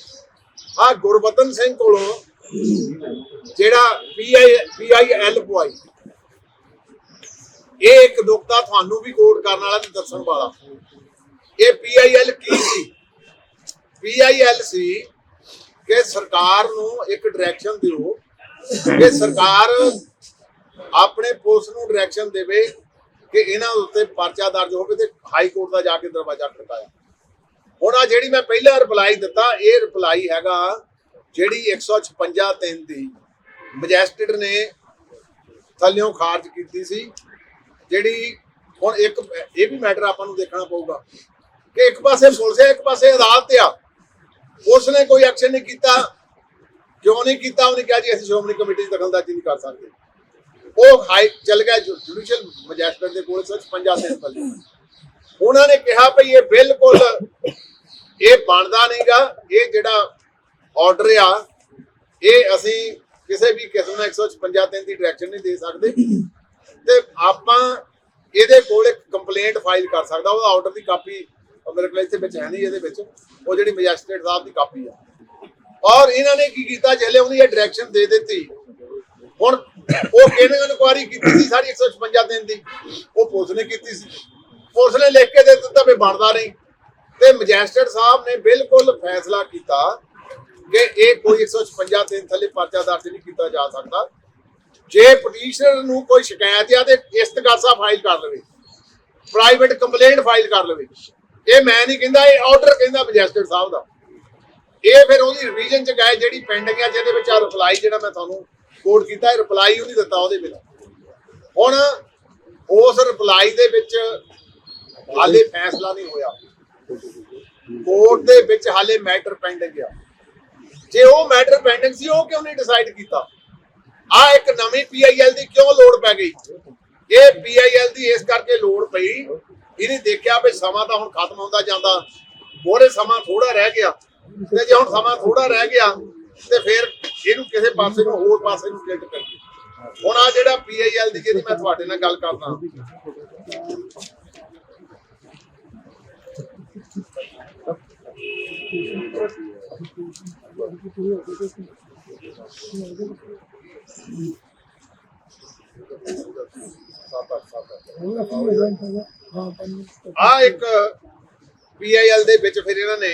ਆ ਗੁਰਬਤਨ ਸਿੰਘ ਕੋਲੋਂ ਜਿਹੜਾ ਪੀਆਈ ਪੀਆਈਐਲ ਪੁਆਈ ਇਹ ਇੱਕ ਦੁਕਤਾ ਤੁਹਾਨੂੰ ਵੀ ਕੋਡ ਕਰਨ ਵਾਲਾ ਤੇ ਦੱਸਣ ਵਾਲਾ। ਇਹ ਪੀਆਈਐਲ ਕੀ ਸੀ? ਪੀਆਈਐਲ ਸੀ ਕਿ ਸਰਕਾਰ ਨੂੰ ਇੱਕ ਡਾਇਰੈਕਸ਼ਨ ਦਿਓ, ਕਿ ਸਰਕਾਰ ਆਪਣੇ ਪੁਲਿਸ ਨੂੰ ਡਾਇਰੈਕਸ਼ਨ ਦੇਵੇ ਕਿ ਇਹਨਾਂ ਉੱਤੇ ਪਰਚਾ ਦਰਜ ਹੋਵੇ ਤੇ ਹਾਈ ਕੋਰਟ ਦਾ ਜਾ ਕੇ ਦਰਵਾਜ਼ਾ ਖੜਕਾਇਆ। ਹੁਣ ਆ ਜਿਹੜੀ ਮੈਂ ਪਹਿਲਾਂ ਰਿਪਲਾਈ ਦਿੱਤਾ, ਇਹ ਰਿਪਲਾਈ ਹੈਗਾ ਜਿਹੜੀ 156 3 ਦੀ। ਮੈਜਿਸਟ੍ਰੇਟ ਨੇ ਥੱਲਿਓਂ ਖਾਰਜ ਕੀਤੀ ਸੀ। ਜਿਹੜੀ ਹੁਣ ਇੱਕ ਇਹ ਵੀ ਮੈਟਰ ਆਪਾਂ ਨੂੰ ਦੇਖਣਾ ਪਊਗਾ ਕਿ ਇੱਕ ਪਾਸੇ ਪੁਲਿਸ ਹੈ, ਇੱਕ ਪਾਸੇ ਅਦਾਲਤ ਆ। ਪੁਲਿਸ ਨੇ ਕੋਈ ਐਕਸ਼ਨ ਨਹੀਂ ਕੀਤਾ, ਕਿਉਂ ਨਹੀਂ ਕੀਤਾ? ਉਹਨੇ ਕਿਹਾ ਜੀ, ਅਸੀਂ ਸ਼੍ਰੋਮਣੀ ਕਮੇਟੀ 'ਚ ਦਖਲਅੰਦਾਜ਼ੀ ਨਹੀਂ ਕਰ ਸਕਦੇ। ਉਹ ਹਾਈ ਚੱਲ ਗਿਆ ਜੁਡੀਸ਼ੀਅਲ ਮੈਜਿਸਟ੍ਰੇਟ ਦੇ ਕੋਲ, ਸੱਚ 50 ਦਿਨ ਪਹਿਲੇ। ਉਹਨਾਂ ਨੇ ਕਿਹਾ ਭਈ ਇਹ ਬਿਲਕੁਲ ਇਹ ਬਣਦਾ ਨਹੀਂਗਾ, ਇਹ ਜਿਹੜਾ ਆਰਡਰ ਆ, ਇਹ ਅਸੀਂ ਕਿਸੇ ਵੀ ਕਿਸਮ ਨਾਲ 156 ਦਿਨ ਦੀ ਡਾਇਰੈਕਸ਼ਨ ਨਹੀਂ ਦੇ ਸਕਦੇ। ਤੇ ਆਪਾਂ ਇਹਦੇ ਕੋਲ ਇੱਕ ਕੰਪਲੇਂਟ ਫਾਈਲ ਕਰ ਸਕਦਾ, ਉਹਦਾ ਆਰਡਰ ਦੀ ਕਾਪੀ ਮੇਰੇ ਕੋਲ ਇੱਥੇ ਵਿੱਚ ਹੈ ਨਹੀਂ ਇਹਦੇ ਵਿੱਚ, ਉਹ ਜਿਹੜੀ ਮੈਜਿਸਟ੍ਰੇਟ ਸਾਹਿਬ ਦੀ ਕਾਪੀ ਆ। ਔਰ ਇਹਨਾਂ ਨੇ ਕੀ ਕੀਤਾ ਜਿਹੜੇ ਉਹਦੀ ਇਹ ਡਾਇਰੈਕਸ਼ਨ ਦੇ ਦਿੱਤੀ। ਹੁਣ ਉਹ ਕਿਹਨੇ ਇਨਕੁਆਰੀ ਕੀਤੀ ਸੀ ਸਾਰੀ 156 ਦਿਨ ਦੀ? ਉਹ ਪੁਲਿਸ ਨੇ ਕੀਤੀ ਸੀ। ਪੁਲਿਸ ਨੇ ਲਿਖ ਕੇ ਦੇ ਦਿੱਤਾ ਵੀ ਬਣਦਾ ਨਹੀਂ। ਤੇ ਮੈਜਿਸਟ੍ਰੇਟ ਸਾਹਿਬ ਨੇ ਬਿਲਕੁਲ ਫੈਸਲਾ ਕੀਤਾ ਕਿ ਇਹ ਕੋਈ 156 ਦਿਨ ਥੱਲੇ ਪਰਚਾ ਦਰਜ ਨਹੀਂ ਕੀਤਾ ਜਾ ਸਕਦਾ। ਜੇ ਪਟੀਸ਼ਨਰ ਨੂੰ ਕੋਈ ਸ਼ਿਕਾਇਤ ਆ ਤੇ ਇਸਤਗਾਸਾ ਫਾਈਲ ਕਰ ਲਵੇ। ਪ੍ਰਾਈਵੇਟ ਕੰਪਲੇਂਟ ਫਾਈਲ ਕਰ ਲਵੇ। ਇਹ ਮੈਂ ਨਹੀਂ ਕਹਿੰਦਾ, ਇਹ ਆਰਡਰ ਕਹਿੰਦਾ ਮੈਜਿਸਟ੍ਰੇਟ ਸਾਹਿਬ ਦਾ। ਇਹ ਫਿਰ ਉਹਦੀ ਰਿਵੀਜ਼ਨ ਚ ਗਏ ਜਿਹੜੀ ਪੈਂਡਿੰਗ ਆ ਜਿਹਦੇ ਵਿੱਚ ਆ ਰਿਪਲਾਈ ਜਿਹੜਾ ਮੈਂ ਤੁਹਾਨੂੰ ਕੋਡ ਕੀਤਾ, ਇਹ ਰਿਪਲਾਈ ਉਹ ਨਹੀਂ ਦਿੱਤਾ ਉਹਦੇ ਵਿੱਚ ਹੁਣ ਉਸ ਰਿਪਲਾਈ ਦੇ ਵਿੱਚ ਹਾਲੇ ਫੈਸਲਾ ਨਹੀਂ ਹੋਇਆ। ਕੋਰਟ ਦੇ ਵਿੱਚ ਹਾਲੇ ਮੈਟਰ ਪੈਂਡਿੰਗ ਆ। ਜੇ ਉਹ ਮੈਟਰ ਪੈਂਡਿੰਗ ਸੀ, ਉਹ ਕਿਉਂ ਨਹੀਂ ਡਿਸਾਈਡ ਕੀਤਾ? ਆ ਇੱਕ ਨਵੀਂ ਪੀਆਈਐਲ ਦੀ ਕਿਉਂ ਲੋੜ ਪੈ ਗਈ? ਇਹ ਪੀਆਈਐਲ ਦੀ ਇਸ ਕਰਕੇ ਲੋੜ ਪਈ, ਇਹਨੇ ਦੇਖਿਆ ਵੀ ਸਮਾਂ ਤਾਂ ਹੁਣ ਖਤਮ ਹੁੰਦਾ ਜਾਂਦਾ। ਮੋਰੇ ਸਮਾਂ ਥੋੜਾ ਰਹਿ ਗਿਆ। ਤੇ ਜੇ ਹੁਣ ਸਮਾਂ ਥੋੜਾ ਰਹਿ ਗਿਆ, ਤੇ ਫਿਰ ਇਹਨੂੰ ਕਿਸੇ ਪਾਸੇ ਨੂੰ ਹੋਰ ਪਾਸੇ ਨੂੰ ਟਿਲਟ ਕਰੀਏ। ਹੁਣ ਆ ਜਿਹੜਾ ਪੀਆਈਐਲ ਦੀ ਜਿਹੜੀ ਮੈਂ ਤੁਹਾਡੇ ਨਾਲ ਗੱਲ ਕਰਦਾ। ਸੱਤ ਅੱਠ ਆ ਇੱਕ ਪੀਆਈਐਲ ਦੇ ਵਿੱਚ ਫਿਰ ਇਹਨਾਂ ਨੇ,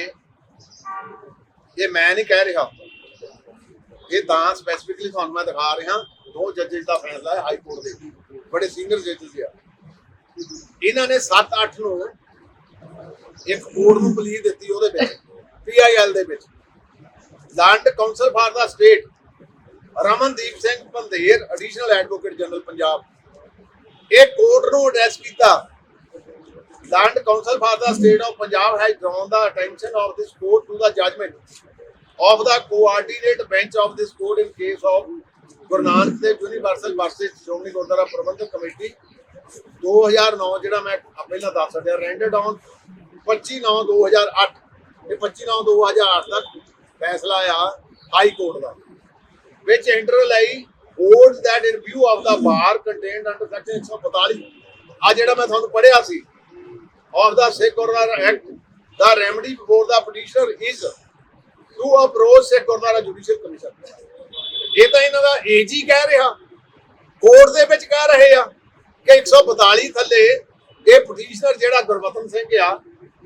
ਇਹ ਮੈਂ ਨਹੀਂ ਕਹਿ ਰਿਹਾ। ਇਹ ਤਾਂ ਸਪੈਸੀਫਿਕਲੀ ਤੁਹਾਨੂੰ ਮੈਂ ਦਿਖਾ ਰਿਹਾ, ਦੋ ਜੱਜਸ ਦਾ ਫੈਸਲਾ ਹੈ ਹਾਈ ਕੋਰਟ ਦੇ। ਬੜੇ ਸੀਨੀਅਰ ਜੱਜਿਸ ਆ। ਇਹਨਾਂ ਨੇ 7-8 ਨੂੰ ਇੱਕ ਕੋਰਟ ਨੂੰ ਪਲੀਜ਼ ਦਿੱਤੀ ਉਹਦੇ ਵਿੱਚ ਪੀਆਈਐਲ ਦੇ ਵਿੱਚ। Learned counsel for the state Ramandeep Singh Pander additional advocate general Punjab ਇਹ ਕੋਰਟ ਨੂੰ ਐਡਰੈਸ ਕੀਤਾ learned counsel for the state of Punjab has drawn the attention of this court to the judgment of the coordinate bench of this court in case of Guru Nanak Dev University versus Shiromani Gurdwara Parbandhak Committee 2009 ਜਿਹੜਾ ਮੈਂ ਪਹਿਲਾਂ ਦੱਸ ਸਕਿਆ ਰੈਂਡਡ on 25 9 2008 ਤੇ 25 9 2008 ਦਾ ਫੈਸਲਾ ਆ High Court ਦਾ which interlie holds that in view of the bar contained under section 142 ਆ ਜਿਹੜਾ ਮੈਂ ਤੁਹਾਨੂੰ ਪੜਿਆ ਸੀ of the Sikh Gurdwara Act the remedy before the petitioner is to approach Sikh Gurdwara Judicial Commission ਇਹ ਤਾਂ ਇਹਨਾਂ ਦਾ AG ਕਹਿ ਰਿਹਾ ਕੋਰਟ ਦੇ ਵਿੱਚ ਕਹਿ ਰਹੇ ਆ ਕਿ 142 ਥੱਲੇ ਇਹ ਪਟੀਸ਼ਨਰ ਜਿਹੜਾ ਗੁਰਵਤਨ ਸਿੰਘ ਆ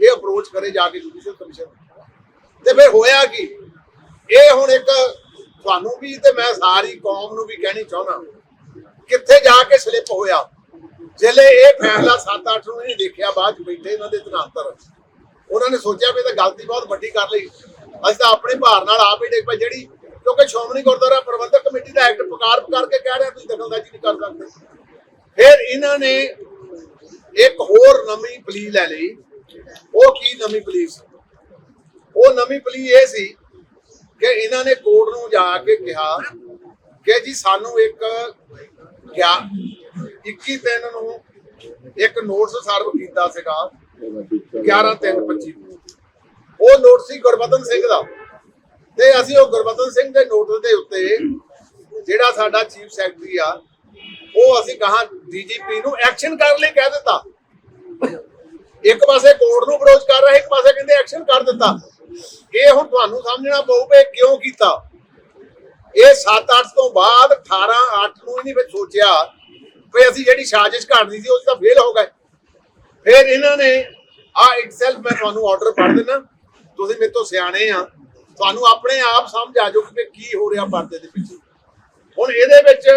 ਇਹ ਅਪਰੋਚ ਕਰੇ ਜਾ ਕੇ ਜੁਡੀਸ਼ੀਅਲ ਕਮਿਸ਼ਨ ਤੇ ਫਿਰ ਹੋਇਆ ਕੀ ਇਹ ਹੁਣ ਇੱਕ ਤੁਹਾਨੂੰ ਵੀ ਤੇ ਮੈਂ ਸਾਰੀ ਕੌਮ ਨੂੰ ਵੀ ਕਹਿਣੀ ਚਾਹੁੰਦਾ ਕਿੱਥੇ ਜਾ ਕੇ ਸਲਿੱਪ ਹੋਇਆ? ਜਿਹੜੇ ਇਹ ਫੈਸਲਾ 7-8 ਨੂੰ ਨਹੀਂ ਦੇਖਿਆ, ਬਾਅਦ ਚ ਬੈਠੇ ਇਹਨਾਂ ਦੇ ਤਨਾਤਰ ਉਹਨਾਂ ਨੇ ਸੋਚਿਆ ਵੀ ਇਹ ਤਾਂ ਗਲਤੀ ਬਹੁਤ ਵੱਡੀ ਕਰ ਲਈ। ਅਸੀਂ ਤਾਂ ਆਪਣੇ ਭਾਰ ਨਾਲ ਆਪ ਹੀ ਡਿੱਗ ਪਏ। ਜਿਹੜੀ ਕਿਉਂਕਿ ਸ਼੍ਰੋਮਣੀ ਗੁਰਦੁਆਰਾ ਪ੍ਰਬੰਧਕ ਕਮੇਟੀ ਦਾ ਐਕਟ ਪਕਾਰ ਪਕਾਰ ਕੇ ਕਹਿ ਰਿਹਾ, ਤੁਸੀਂ ਦਖਲਅੰਦਾਜ਼ੀ ਨਹੀਂ ਕਰ ਸਕਦੇ। ਫਿਰ ਇਹਨਾਂ ਨੇ ਇੱਕ ਹੋਰ ਨਵੀਂ ਪਲੀ ਲੈ ਲਈ। ਉਹ ਕੀ ਨਵੀਂ ਪਲੀ ਸੀ? ਉਹ ਨਵੀਂ ਪਲੀ ਇਹ ਸੀ ਕਿ ਇਹਨਾਂ ਨੇ ਕੋਰਟ ਨੂੰ ਜਾ ਕੇ ਕਿਹਾ ਕਿ ਜੀ ਸਾਨੂੰ ਇੱਕ 21 ਤਿੰਨ ਨੂੰ ਇੱਕ ਨੋਟਿਸ ਸਰਵ ਕੀਤਾ ਸੀਗਾ 11 3 25 ਉਹ ਨੋਟਿਸ ਸੀ ਗੁਰਬਤਨ ਸਿੰਘ ਦਾ। ਤੇ ਅਸੀਂ ਉਹ ਗੁਰਬਤਨ ਸਿੰਘ ਦੇ ਨੋਟਿਸ ਦੇ ਉੱਤੇ ਜਿਹੜਾ ਸਾਡਾ ਚੀਫ ਸੈਕਟਰੀ ਆ, ਉਹ ਅਸੀਂ ਕਹਾ ਡੀਜੀਪੀ ਨੂੰ ਐਕਸ਼ਨ ਕਰਨ ਲਈ ਕਹਿ ਦਿੱਤਾ। ਇੱਕ ਪਾਸੇ ਕੋਰਟ ਨੂੰ ਅਪਰੋਚ ਕਰ ਰਿਹਾ, ਇੱਕ ਪਾਸੇ ਕਹਿੰਦੇ ਐਕਸ਼ਨ ਕਰ ਦਿੱਤਾ। ਇਹ ਹੁਣ ਤੁਹਾਨੂੰ ਸਮਝਣਾ ਪਊ ਕਿਉਂ ਕੀਤਾ? ਇਹ 7-8 ਤੋਂ ਬਾਅਦ 18-8 ਨੂੰ ਹੀ ਨਹੀਂ ਫਿਰ ਸੋਚਿਆ ਵੀ ਅਸੀਂ ਜਿਹੜੀ ਸਾਜ਼ਿਸ਼ ਘੜਨੀ ਸੀ ਉਹ 'ਚ ਫੇਲ ਹੋ ਗਏ। ਫਿਰ ਇਹਨਾਂ ਨੇ ਆ ਇਟਸੈਲਫ ਮੈਂ ਤੁਹਾਨੂੰ ਆਰਡਰ ਪੜ੍ਹ ਦੇਣਾ ਤੁਸੀਂ ਮੇਰੇ ਤੋਂ ਸਿਆਣੇ ਆ। ਤੁਹਾਨੂੰ ਆਪਣੇ ਆਪ ਸਮਝ ਆ ਜਾਊ ਕਿ ਕੀ ਹੋ ਰਿਹਾ ਪਰਦੇ ਦੇ ਪਿੱਛੇ। ਹੁਣ ਇਹਦੇ ਵਿੱਚ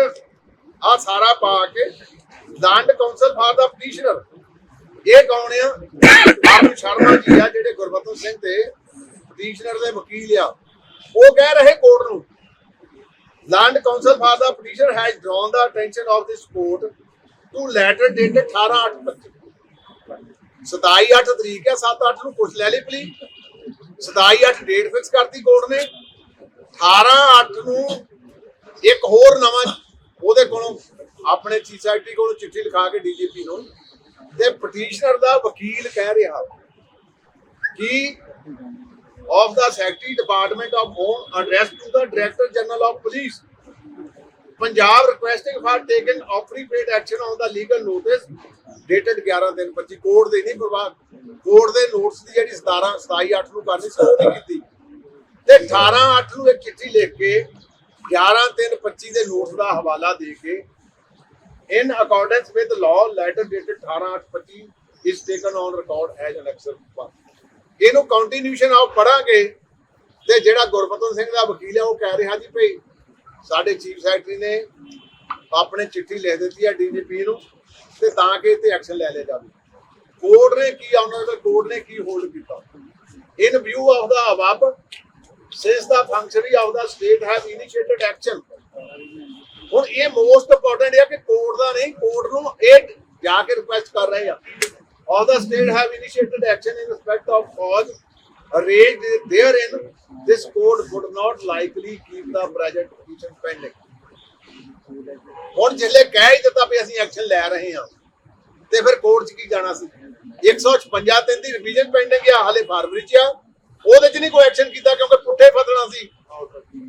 ਆ ਸਾਰਾ ਪਾ ਕੇ learned counsel for the petitioner ਇਹ ਕੌਣ ਆ? ਆਰਮ ਸ਼ਰਮਾ ਜੀ ਆ ਜਿਹੜੇ ਗੁਰਬਤਨ ਸਿੰਘ ਤੇ ਪਟੀਸ਼ਨਰ ਦੇ ਵਕੀਲ ਆ। ਉਹ ਕਹਿ ਰਹੇ ਕੋਰਟ ਨੂੰ, Land Council for the petitioner has drawn the attention of this court to letter dated 18/8 27/8 ਤਰੀਕ ਹੈ 7/8 ਨੂੰ ਪੁੱਛ ਲੈ ਲਈ ਪਲੀ 27/8 ਡੇਟ ਫਿਕਸ ਕਰਤੀ ਕੋਰਟ ਨੇ। 18/8 ਨੂੰ ਇੱਕ ਹੋਰ ਨਵਾਂ, ਉਹਦੇ ਕੋਲੋਂ ਆਪਣੇ ਚੀਫ ਸੈਕਟਰੀ ਕੋਲੋਂ ਚਿੱਠੀ ਲਿਖਾ ਕੇ ਡੀਜੀਪੀ ਨੂੰ। ਤੇ ਪਟੀਸ਼ਨਰ ਦਾ ਵਕੀਲ ਕਹਿ ਰਿਹਾ ਕਿ of the Secretary Department of Home addressed to the Director General of Police. Punjab requesting for taken appropriate action on the legal notice dated 11 ਦਿਨ 25 ਕੋਰਟ ਦੇ ਨਹੀਂ ਪ੍ਰਵਾਹ ਕੋਰਟ ਦੇ ਨੋਟਿਸ ਦੀ ਜਿਹੜੀ 17 27 8 ਨੂੰ ਕਰਨੀ ਸੀ ਉਹ ਨਹੀਂ ਕੀਤੀ ਤੇ 18 8 ਨੂੰ ਇੱਕ ਚਿੱਠੀ ਲਿਖ ਕੇ 11 3 25 ਦੇ ਨੋਟਿਸ ਦਾ ਹਵਾਲਾ ਦੇ ਕੇ in accordance with law letter dated 18 8 25 is taken on record as an exception ਇਹਨੂੰ ਕੰਟੀਨਿਊਸ਼ਨ ਆਫ ਪੜਾਂਗੇ। ਤੇ ਜਿਹੜਾ ਗੁਰਬਤਨ ਸਿੰਘ ਦਾ ਵਕੀਲ ਹੈ ਉਹ ਕਹਿ ਰਿਹਾ ਜੀ ਭਈ, ਸਾਡੇ ਚੀਫ ਸੈਕਟਰੀ ਨੇ ਆਪਣੇ ਚਿੱਠੀ ਲਿਖ ਦਿੱਤੀ ਹੈ ਡੀਜੀਪੀ ਨੂੰ, ਤੇ ਤਾਂ ਕਿ ਤੇ ਐਕਸ਼ਨ ਲੈ ਲਿਆ ਜਾਵੇ। ਕੋਰਟ ਨੇ ਕੀ ਆਨਰੇਬਲ ਕੋਰਟ ਨੇ ਕੀ ਹੋਲਡ ਕੀਤਾ? In view of the above since the functionary of the state have initiated action, ਹੁਣ ਇਹ ਮੋਸਟ ਇੰਪੋਰਟੈਂਟ ਹੈ ਕਿ ਕੋਰਟ ਦਾ ਨਹੀਂ ਕੋਰਟ ਨੂੰ ਇਹ ਜਾ ਕੇ ਰਿਕੁਐਸਟ ਕਰ ਰਹੇ ਆ। All the state have initiated action in respect of cause raised therein this court would not likely keep the present petition pending ਹੁਣ ਜਿਹੜੇ ਕਹਿ ਹੀ ਦਿੱਤਾ ਵੀ ਅਸੀਂ ਐਕਸ਼ਨ ਲੈ ਰਹੇ ਹਾਂ ਤੇ ਫਿਰ ਕੋਰਟ 'ਚ ਕੀ ਜਾਣਾ ਸੀ 156 ਤਿੰਨ ਦੀ ਰਿਵੀਜ਼ਨ ਪੈਂਡਿੰਗ ਆ ਹਲੇ ਫਰਵਰੀ 'ਚ ਆ ਉਹਦੇ 'ਚ ਨਹੀਂ ਕੋਈ ਐਕਸ਼ਨ ਕੀਤਾ ਕਿਉਂਕਿ ਪੁੱਠੇ ਫਤਣਾ ਸੀ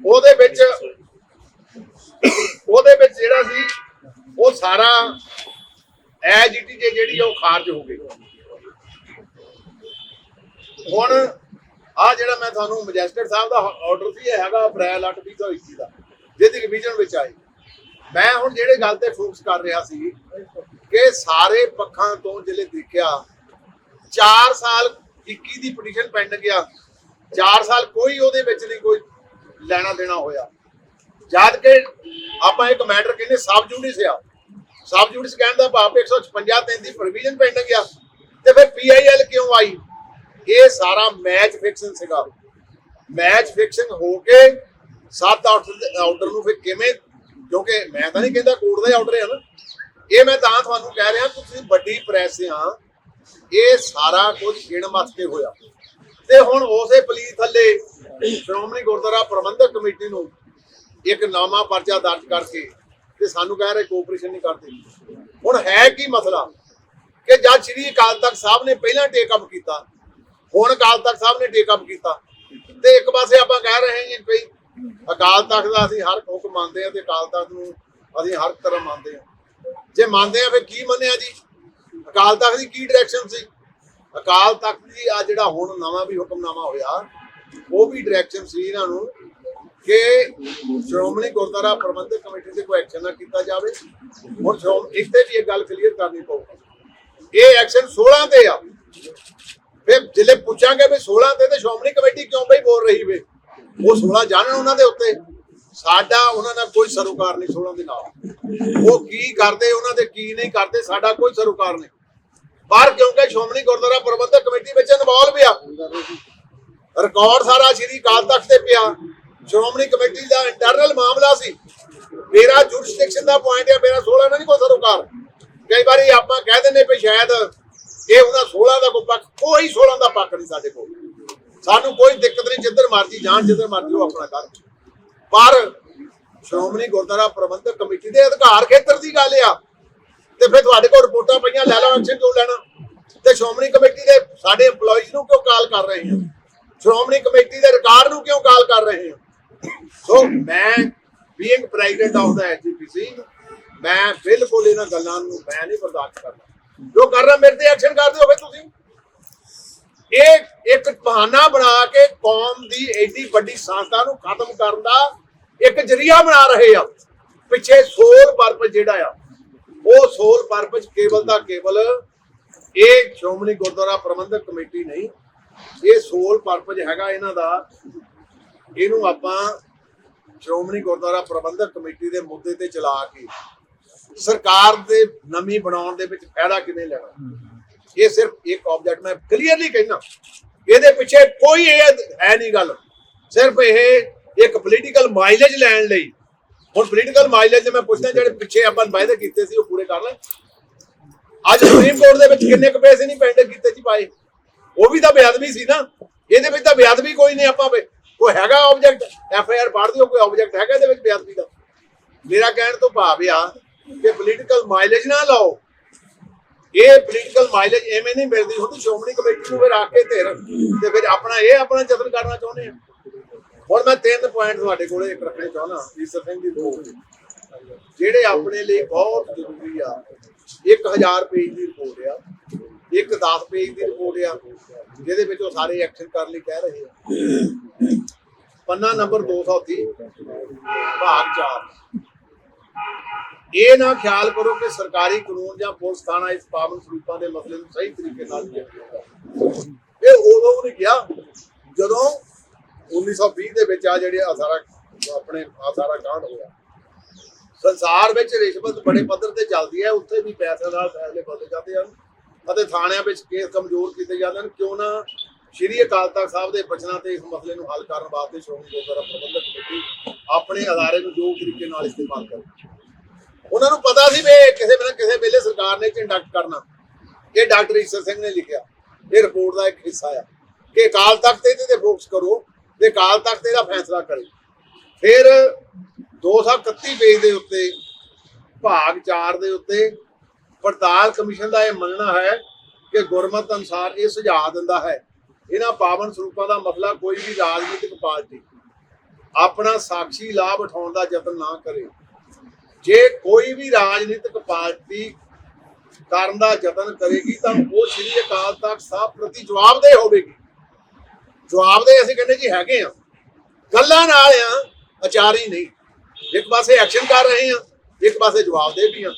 ਉਹਦੇ ਵਿੱਚ ਉਹਦੇ ਵਿੱਚ ਜਿਹੜਾ ਸੀ ਉਹ ਸਾਰਾ ਐਜ ਇਟ ਇਜ਼ ਜਿਹੜੀ ਉਹ ਖਾਰਜ ਹੋ ਗਈ। ਹੁਣ ਆ ਜਿਹੜਾ ਮੈਂ ਤੁਹਾਨੂੰ ਮੈਜਿਸਟਰੇਟ ਸਾਹਿਬ ਦਾ ਆਰਡਰ ਸੀ, ਇਹ ਹੈਗਾ ਅਪ੍ਰੈਲ 8 2021 ਦਾ, ਜਿਹਦੀ ਰਿਵੀਜ਼ਨ ਵਿੱਚ ਆਈ ਮੈਂ ਹੁਣ ਜਿਹੜੇ ਗੱਲ ਤੇ ਫੋਕਸ ਕਰ ਰਿਹਾ ਸੀ ਕਿ ਸਾਰੇ ਪੱਖਾਂ ਤੋਂ ਜਿਹੜੇ ਦੇਖਿਆ 4 ਸਾਲ 21 ਦੀ ਪਟੀਸ਼ਨ ਪੈਂਡ ਗਿਆ 4 ਸਾਲ ਕੋਈ ਉਹਦੇ ਵਿੱਚ ਨਹੀਂ ਕੋਈ ਲੈਣਾ ਦੇਣਾ ਹੋਇਆ। ਜਦ ਕਿ ਆਪਾਂ ਇੱਕ ਮੈਟਰ ਕਹਿੰਦੇ ਸਬ ਜੂਡਿਸ ਆ। ਸਬ ਜੂਡਿਸ ਕਹਿਣ ਦਾ ਭਾਵ 156 ਤਿੰਨ ਦੀ ਪ੍ਰੋਵੀਜ਼ਨ ਪੈਂਡਿੰਗ ਆ ਤੇ ਫਿਰ ਪੀਆਈਐਲ ਕਿਉਂ ਆਈ? ਇਹ ਸਾਰਾ ਮੈਚ ਫਿਕਸਿੰਗ ਸੀਗਾ। ਮੈਚ ਫਿਕਸਿੰਗ ਹੋ ਕੇ 7 ਆਰਡਰ ਨੂੰ ਫਿਰ ਕਿਵੇਂ, ਕਿਉਂਕਿ ਮੈਂ ਤਾਂ ਨਹੀਂ ਕਹਿੰਦਾ ਕੋਰਟ ਦਾ ਹੀ ਆਰਡਰ ਹੈ ਨਾ। ਇਹ ਮੈਂ ਤਾਂ ਤੁਹਾਨੂੰ ਕਹਿ ਰਿਹਾ, ਤੁਸੀਂ ਵੱਡੀ ਪ੍ਰੈਸ ਆ। ਇਹ ਸਾਰਾ ਕੁਝ ਗਿਣ ਮੱਥ ਕੇ ਹੋਇਆ। ਤੇ ਹੁਣ ਉਸੇ ਪਲੀ ਥੱਲੇ ਸ਼੍ਰੋਮਣੀ ਗੁਰਦੁਆਰਾ ਪ੍ਰਬੰਧਕ ਕਮੇਟੀ ਨੂੰ ਇੱਕ ਨਾਮਾ ਪਰਚਾ ਦਰਜ ਕਰਕੇ ਤੇ ਸਾਨੂੰ ਕਹਿ ਰਹੇ ਕੋਆਪਰੇਸ਼ਨ ਨਹੀਂ ਕਰਦੇ। ਹੁਣ ਹੈ ਕੀ ਮਸਲਾ? ਕਿ ਜਦ ਸ਼੍ਰੀ ਅਕਾਲ ਤਖਤ ਸਾਹਿਬ ਨੇ ਪਹਿਲਾਂ ਟੇਕ ਅਪ ਕੀਤਾ, ਹੁਣ ਅਕਾਲ ਤਖਤ ਸਾਹਿਬ ਨੇ ਟੇਕ ਅਪ ਕੀਤਾ, ਤੇ ਇੱਕ ਪਾਸੇ ਆਪਾਂ ਕਹਿ ਰਹੇ ਹਾਂ ਭਈ ਅਕਾਲ ਤਖਤ ਦਾ ਅਸੀਂ ਹਰ ਹੁਕਮ ਮੰਨਦੇ ਆ ਤੇ ਅਕਾਲ ਤਖਤ ਨੂੰ ਅਸੀਂ ਹਰ ਤਰ੍ਹਾਂ ਮੰਨਦੇ ਆ ਜੇ ਮੰਨਦੇ ਆ ਫਿਰ ਕੀ ਮੰਨਿਆ ਜੀ? ਅਕਾਲ ਤਖਤ ਦੀ ਕੀ ਡਾਇਰੈਕਸ਼ਨ ਸੀ? ਅਕਾਲ ਤਖਤ ਦੀ ਆ ਜਿਹੜਾ ਹੁਣ ਨਵਾਂ ਵੀ ਹੁਕਮਨਾਮਾ ਹੋਇਆ, ਉਹ ਵੀ ਡਾਇਰੈਕਸ਼ਨ ਸੀ ਇਹਨਾਂ ਨੂੰ ਕਿ ਸ਼੍ਰੋਮਣੀ ਗੁਰਦੁਆਰਾ ਪ੍ਰਬੰਧਕ ਕਮੇਟੀ ਤੇ ਕੋਈ ਐਕਸ਼ਨ ਨਾ ਕੀਤਾ ਜਾਵੇ। ਹੁਣ ਸ਼੍ਰੋਮ ਇੱਕ ਵੀ ਇਹ ਗੱਲ ਕਲੀਅਰ ਕਰਨੀ ਪਊਗੀ ਇਹ ਐਕਸ਼ਨ 16 ਤੇ ਆ। ਫਿਰ ਜਿਲੇ ਪੁੱਛਾਂਗੇ ਵੀ 16 ਤੇ ਤੇ ਸ਼੍ਰੋਮਣੀ ਕਮੇਟੀ ਕਿਉਂ ਬਈ ਬੋਲ ਰਹੀ ਵੇ? ਉਹ 16 ਜਾਣਨ ਉਹਨਾਂ ਦੇ ਉੱਤੇ। ਸਾਡਾ, ਉਹਨਾਂ ਨਾਲ ਕੋਈ ਸਰੋਕਾਰ ਨਹੀਂ 16 ਦੇ ਨਾਲ। ਉਹ ਕੀ ਕਰਦੇ, ਉਹਨਾਂ ਦੇ ਕੀ ਨਹੀਂ ਕਰਦੇ, ਸਾਡਾ ਕੋਈ ਸਰੋਕਾਰ ਨਹੀਂ। ਪਰ ਕਿਉਂਕਿ ਸ਼੍ਰੋਮਣੀ ਗੁਰਦੁਆਰਾ ਪ੍ਰਬੰਧਕ ਕਮੇਟੀ ਵਿੱਚ ਇਨਵੋਲਵ ਆ। ਰਿਕਾਰਡ ਸਾਰਾ ਸ਼੍ਰੀ ਅਕਾਲ ਤਖਤ ਤੇ ਪਿਆ। ਸ਼੍ਰੋਮਣੀ ਕਮੇਟੀ ਦਾ ਇੰਟਰਨਲ ਮਾਮਲਾ ਸੀ। ਮੇਰਾ ਜੁਰਿਸਡਿਕਸ਼ਨ ਦਾ ਪੁਆਇੰਟ ਹੈ ਮੇਰਾ 16 ਨਾਲ ਨਹੀਂ ਕੋਈ ਸਰੋਕਾਰ। ਕਈ ਵਾਰੀ ਆਪਾਂ ਕਹਿ ਦਿੰਦੇ ਵੀ ਸ਼ਾਇਦ ਇਹ ਉਹਨਾਂ 16 ਦਾ ਕੋਈ ਪੱਖ, ਕੋਈ 16 ਦਾ ਪੱਖ ਨਹੀਂ ਸਾਡੇ ਕੋਲ। ਸਾਨੂੰ ਕੋਈ ਦਿੱਕਤ ਨਹੀਂ, ਜਿੱਧਰ ਮਰਜ਼ੀ ਜਾਣ, ਜਿੱਧਰ ਮਰਜ਼ੀ ਉਹ ਆਪਣਾ ਕਰ। ਪਰ ਸ਼੍ਰੋਮਣੀ ਗੁਰਦੁਆਰਾ ਪ੍ਰਬੰਧਕ ਕਮੇਟੀ ਦੇ ਅਧਿਕਾਰ ਖੇਤਰ ਦੀ ਗੱਲ ਆ। ਤੇ ਫਿਰ ਤੁਹਾਡੇ ਕੋਲ ਰਿਪੋਰਟਾਂ ਪਈਆਂ, ਲੈ ਲਓ ਐਕਸ਼ਨ ਕਿਉਂ ਲੈਣਾ। ਤੇ ਸ਼੍ਰੋਮਣੀ ਕਮੇਟੀ ਦੇ ਸਾਡੇ EMPLOYEES ਨੂੰ ਕਿਉਂ ਕਾਲ ਕਰ ਰਹੇ ਹੋ ਸ਼੍ਰੋਮਣੀ ਕਮੇਟੀ ਦੇ ਰਿਕਾਰਡ ਨੂੰ ਕਿਉਂ ਕਾਲ ਕਰ ਰਹੇ ਹੋ ਸੋ ਮੈਂ being president of the HPC ਮੈਂ ਬਿਲਕੁਲ ਇਹਨਾਂ ਗੱਲਾਂ ਨੂੰ ਮੈਂ ਨਹੀਂ ਬਰਦਾਸ਼ਤ ਕਰਦਾ। ਜੋ ਕਰ ਰਿਹਾ, ਮੇਰੇ ਤੇ ਐਕਸ਼ਨ ਕਰਦੇ ਹੋਵੇ ਤੁਸੀਂ। ਇਹ ਇੱਕ ਬਹਾਨਾ ਬਣਾ ਕੇ ਕੌਮ ਦੀ ਐਡੀ ਵੱਡੀ ਸੰਸਥਾ ਨੂੰ ਖਤਮ ਕਰਨ ਦਾ ਇੱਕ ਜਰੀਆ ਬਣਾ ਰਹੇ ਆ। ਪਿੱਛੇ ਸੋਲ ਪਰਪਸ ਜਿਹੜਾ ਆ, ਉਹ ਸੋਲ ਪਰਪਸ ਕੇਵਲ ਦਾ ਕੇਵਲ ਇਹ ਸ਼੍ਰੋਮਣੀ ਗੁਰਦੁਆਰਾ ਪ੍ਰਬੰਧਕ ਕਮੇਟੀ ਨਹੀਂ, ਇਹ ਸੋਲ ਪਰਪਸ ਹੈਗਾ ਇਹਨਾਂ ਦਾ ਇਹਨੂੰ ਆਪਾਂ ਸ਼੍ਰੋਮਣੀ ਗੁਰਦੁਆਰਾ ਪ੍ਰਬੰਧਕ ਕਮੇਟੀ ਦੇ ਮੁੱਦੇ ਤੇ ਚਲਾ ਕੇ ਸਰਕਾਰ ਦੇ ਨਵੀਂ ਬਣਾਉਣ ਦੇ ਵਿੱਚ ਫਾਇਦਾ ਕਿਵੇਂ ਲੈਣਾ? ਇਹ ਸਿਰਫ ਇੱਕ ਆਬਜੈਕਟ ਮੈਂ ਕਲੀਅਰਲੀ ਕਹਿਣਾ ਇਹਦੇ ਪਿੱਛੇ ਕੋਈ ਇਹ ਹੈ ਨਹੀਂ ਗੱਲ। ਸਿਰਫ ਇਹ ਇੱਕ ਪੋਲੀਟੀਕਲ ਮਾਈਲੇਜ ਲੈਣ ਲਈ। ਹੁਣ ਪੋਲੀਟੀਕਲ ਮਾਈਲੇਜ ਮੈਂ ਪੁੱਛਦਾ, ਜਿਹੜੇ ਪਿੱਛੇ ਆਪਾਂ ਵਾਅਦੇ ਕੀਤੇ ਸੀ, ਉਹ ਪੂਰੇ ਕਰ ਲੈ ਅੱਜ ਸੁਪਰੀਮ ਕੋਰਟ ਦੇ ਵਿੱਚ ਕਿੰਨੇ ਕੁ ਪੈਸੇ ਨਹੀਂ ਪੈਂਡ ਕੀਤੇ ਜੀ ਪਾਏ ਉਹ ਵੀ ਤਾਂ ਬੇਅਦਬੀ ਸੀ ਨਾ। ਇਹਦੇ ਵਿੱਚ ਤਾਂ ਬੇਅਦਬੀ ਕੋਈ ਨਹੀਂ ਆਪਾਂ ਕੋਈ ਹੈਗਾ ਆਬਜੈਕਟ ਐਫ ਆਈ ਆਰ ਪੜ੍ਹ ਦਿਓ, ਕੋਈ ਆਬਜੈਕਟ ਹੈਗਾ ਇਹਦੇ ਵਿੱਚ ਬੇਅਦਬੀ ਦਾ? ਮੇਰਾ ਕਹਿਣ ਤੋਂ ਭਾਵ ਆ ਕਿ ਪੋਲੀਟੀਕਲ ਮਾਈਲੇਜ ਨਾ ਲਾਓ। ਇਹ ਪੋਲੀਟੀਕਲ ਮਾਈਲੇਜ ਐਵੇਂ ਨਹੀਂ ਮਿਲਦੀ ਹੁੰਦੀ, ਸ਼੍ਰੋਮਣੀ ਕਮੇਟੀ ਨੂੰ ਫਿਰ ਆ ਕੇ ਧਿਰ ਤੇ ਫਿਰ ਆਪਣਾ ਇਹ ਆਪਣਾ ਯਤਨ ਕਰਨਾ ਚਾਹੁੰਦੇ ਆ। ਹੁਣ ਮੈਂ ਤਿੰਨ ਪੁਆਇੰਟ ਤੁਹਾਡੇ ਕੋਲੇ ਇੱਕ ਰੱਖਣੇ ਚਾਹੁੰਦਾ ਈਸਰ ਸਿੰਘ ਦੀ ਦੋ। ਜਿਹੜੇ ਆਪਣੇ ਲਈ ਬਹੁਤ ਜ਼ਰੂਰੀ ਆ 1000 ਪੇਜ ਦੀ ਰਿਪੋਰਟ ਆ। ਇੱਕ 10 ਪੇਜ ਦੀ ਰਿਪੋਰਟ ਆ, ਜਿਹਦੇ ਵਿੱਚ ਉਹ ਸਾਰੇ ਐਕਸ਼ਨ ਕਰਨ ਲਈ ਕਹਿ ਰਹੇ ਆ। ਪੰਨਾ ਨੰਬਰ 230 ਭਾਗ 4 ਇਹ ਨਾ ਖਿਆਲ ਕਰੋ ਕਿ ਸਰਕਾਰੀ ਕਾਨੂੰਨ ਜਾਂ ਪੁਲਿਸ ਥਾਣਾ ਇਸ ਪਾਵਨ ਸਰੂਪਾਂ ਦੇ ਮਸਲੇ ਨੂੰ ਸਹੀ ਤਰੀਕੇ ਨਾਲ ਇਹ ਉਦੋਂ ਉਹਨੇ ਕਿਹਾ, ਜਦੋਂ 1920 ਦੇ ਵਿੱਚ ਆ ਜਿਹੜੇ ਆ ਸਾਰਾ ਆਪਣੇ ਆ ਸਾਰਾ ਕਾਂਡ ਹੋਇਆ। ਸੰਸਾਰ ਵਿੱਚ ਰਿਸ਼ਵਤ ਬੜੇ ਪੱਧਰ ਤੇ ਚੱਲਦੀ ਹੈ, ਉੱਥੇ ਵੀ ਪੈਸੇ ਨਾਲ ਫੈਸਲੇ ਬਦਲੇ ਜਾਂਦੇ ਹਨ। ਅਤੇ ਥਾਣਿਆਂ ਵਿੱਚ ਕੇਸ ਕਮਜ਼ੋਰ ਕੀਤੇ ਜਾਂਦੇ ਹਨ। ਕਿਉਂ ਨਾ ਸ਼੍ਰੀ ਅਕਾਲ ਤਖਤ ਸਾਹਿਬ ਦੇ ਬਚਨਾਂ ਤੇ ਇਸ ਮਸਲੇ ਨੂੰ ਹੱਲ ਕਰਨ ਵਾਸਤੇ ਸ਼੍ਰੋਮਣੀ ਗੁਰਦੁਆਰਾ ਪ੍ਰਬੰਧਕ ਕਮੇਟੀ ਆਪਣੇ ਅਦਾਰੇ ਨੂੰ ਜੋ ਤਰੀਕੇ ਨਾਲ ਇਸਤੇਮਾਲ ਕਰੇ ਉਹਨਾਂ ਨੂੰ ਪਤਾ ਸੀ ਵੀ ਕਿਸੇ ਨਾ ਕਿਸੇ ਵੇਲੇ ਸਰਕਾਰ ਨੇ ਕੰਡਕਟ ਕਰਨਾ। ਇਹ ਡਾਕਟਰ ਈਸਰ ਸਿੰਘ ਨੇ ਲਿਖਿਆ। ਇਹ ਰਿਪੋਰਟ ਦਾ ਇੱਕ ਹਿੱਸਾ ਆ। ਕਿ ਅਕਾਲ ਤਖਤ ਇਹਦੇ ਤੇ ਫੋਕਸ ਕਰੋ ਤੇ ਅਕਾਲ ਤਖਤ ਇਹਦਾ ਫੈਸਲਾ ਕਰੇ। ਫਿਰ 231 ਪੇਜ ਦੇ ਉੱਤੇ, ਭਾਗ 4 ਦੇ ਉੱਤੇ ਪੜਤਾਲ ਕਮਿਸ਼ਨ ਦਾ ਇਹ ਮੰਨਣਾ ਹੈ ਕਿ ਗੁਰਮਤ ਅਨੁਸਾਰ ਇਹ ਸੁਝਾਅ ਦਿੰਦਾ ਹੈ। ਇਹਨਾਂ ਪਾਵਨ ਸਰੂਪਾਂ ਦਾ ਮਸਲਾ ਕੋਈ ਵੀ ਰਾਜਨੀਤਿਕ ਪਾਰਟੀ ਆਪਣਾ ਸਾਖੀ ਲਾਭ ਉਠਾਉਣ ਦਾ ਯਤਨ ਨਾ ਕਰੇ। ਜੇ ਕੋਈ ਵੀ ਰਾਜਨੀਤਿਕ ਪਾਰਟੀ ਕਰਨ ਦਾ ਯਤਨ ਕਰੇਗੀ ਤਾਂ ਉਹ ਸ੍ਰੀ ਅਕਾਲ ਤਖਤ ਸਾਹਿਬ ਪ੍ਰਤੀ ਜਵਾਬਦੇਹ ਹੋਵੇਗੀ। ਜਵਾਬਦੇਹ ਅਸੀਂ ਕਹਿੰਦੇ ਜੀ ਹੈਗੇ ਆ। ਗੱਲਾਂ ਨਾਲ ਆ ਅਚਾਰ ਨਹੀਂ। ਇੱਕ ਪਾਸੇ ਐਕਸ਼ਨ ਕਰ ਰਹੇ ਆ, ਇੱਕ ਪਾਸੇ ਜਵਾਬ ਦੇ ਵੀ ਆ।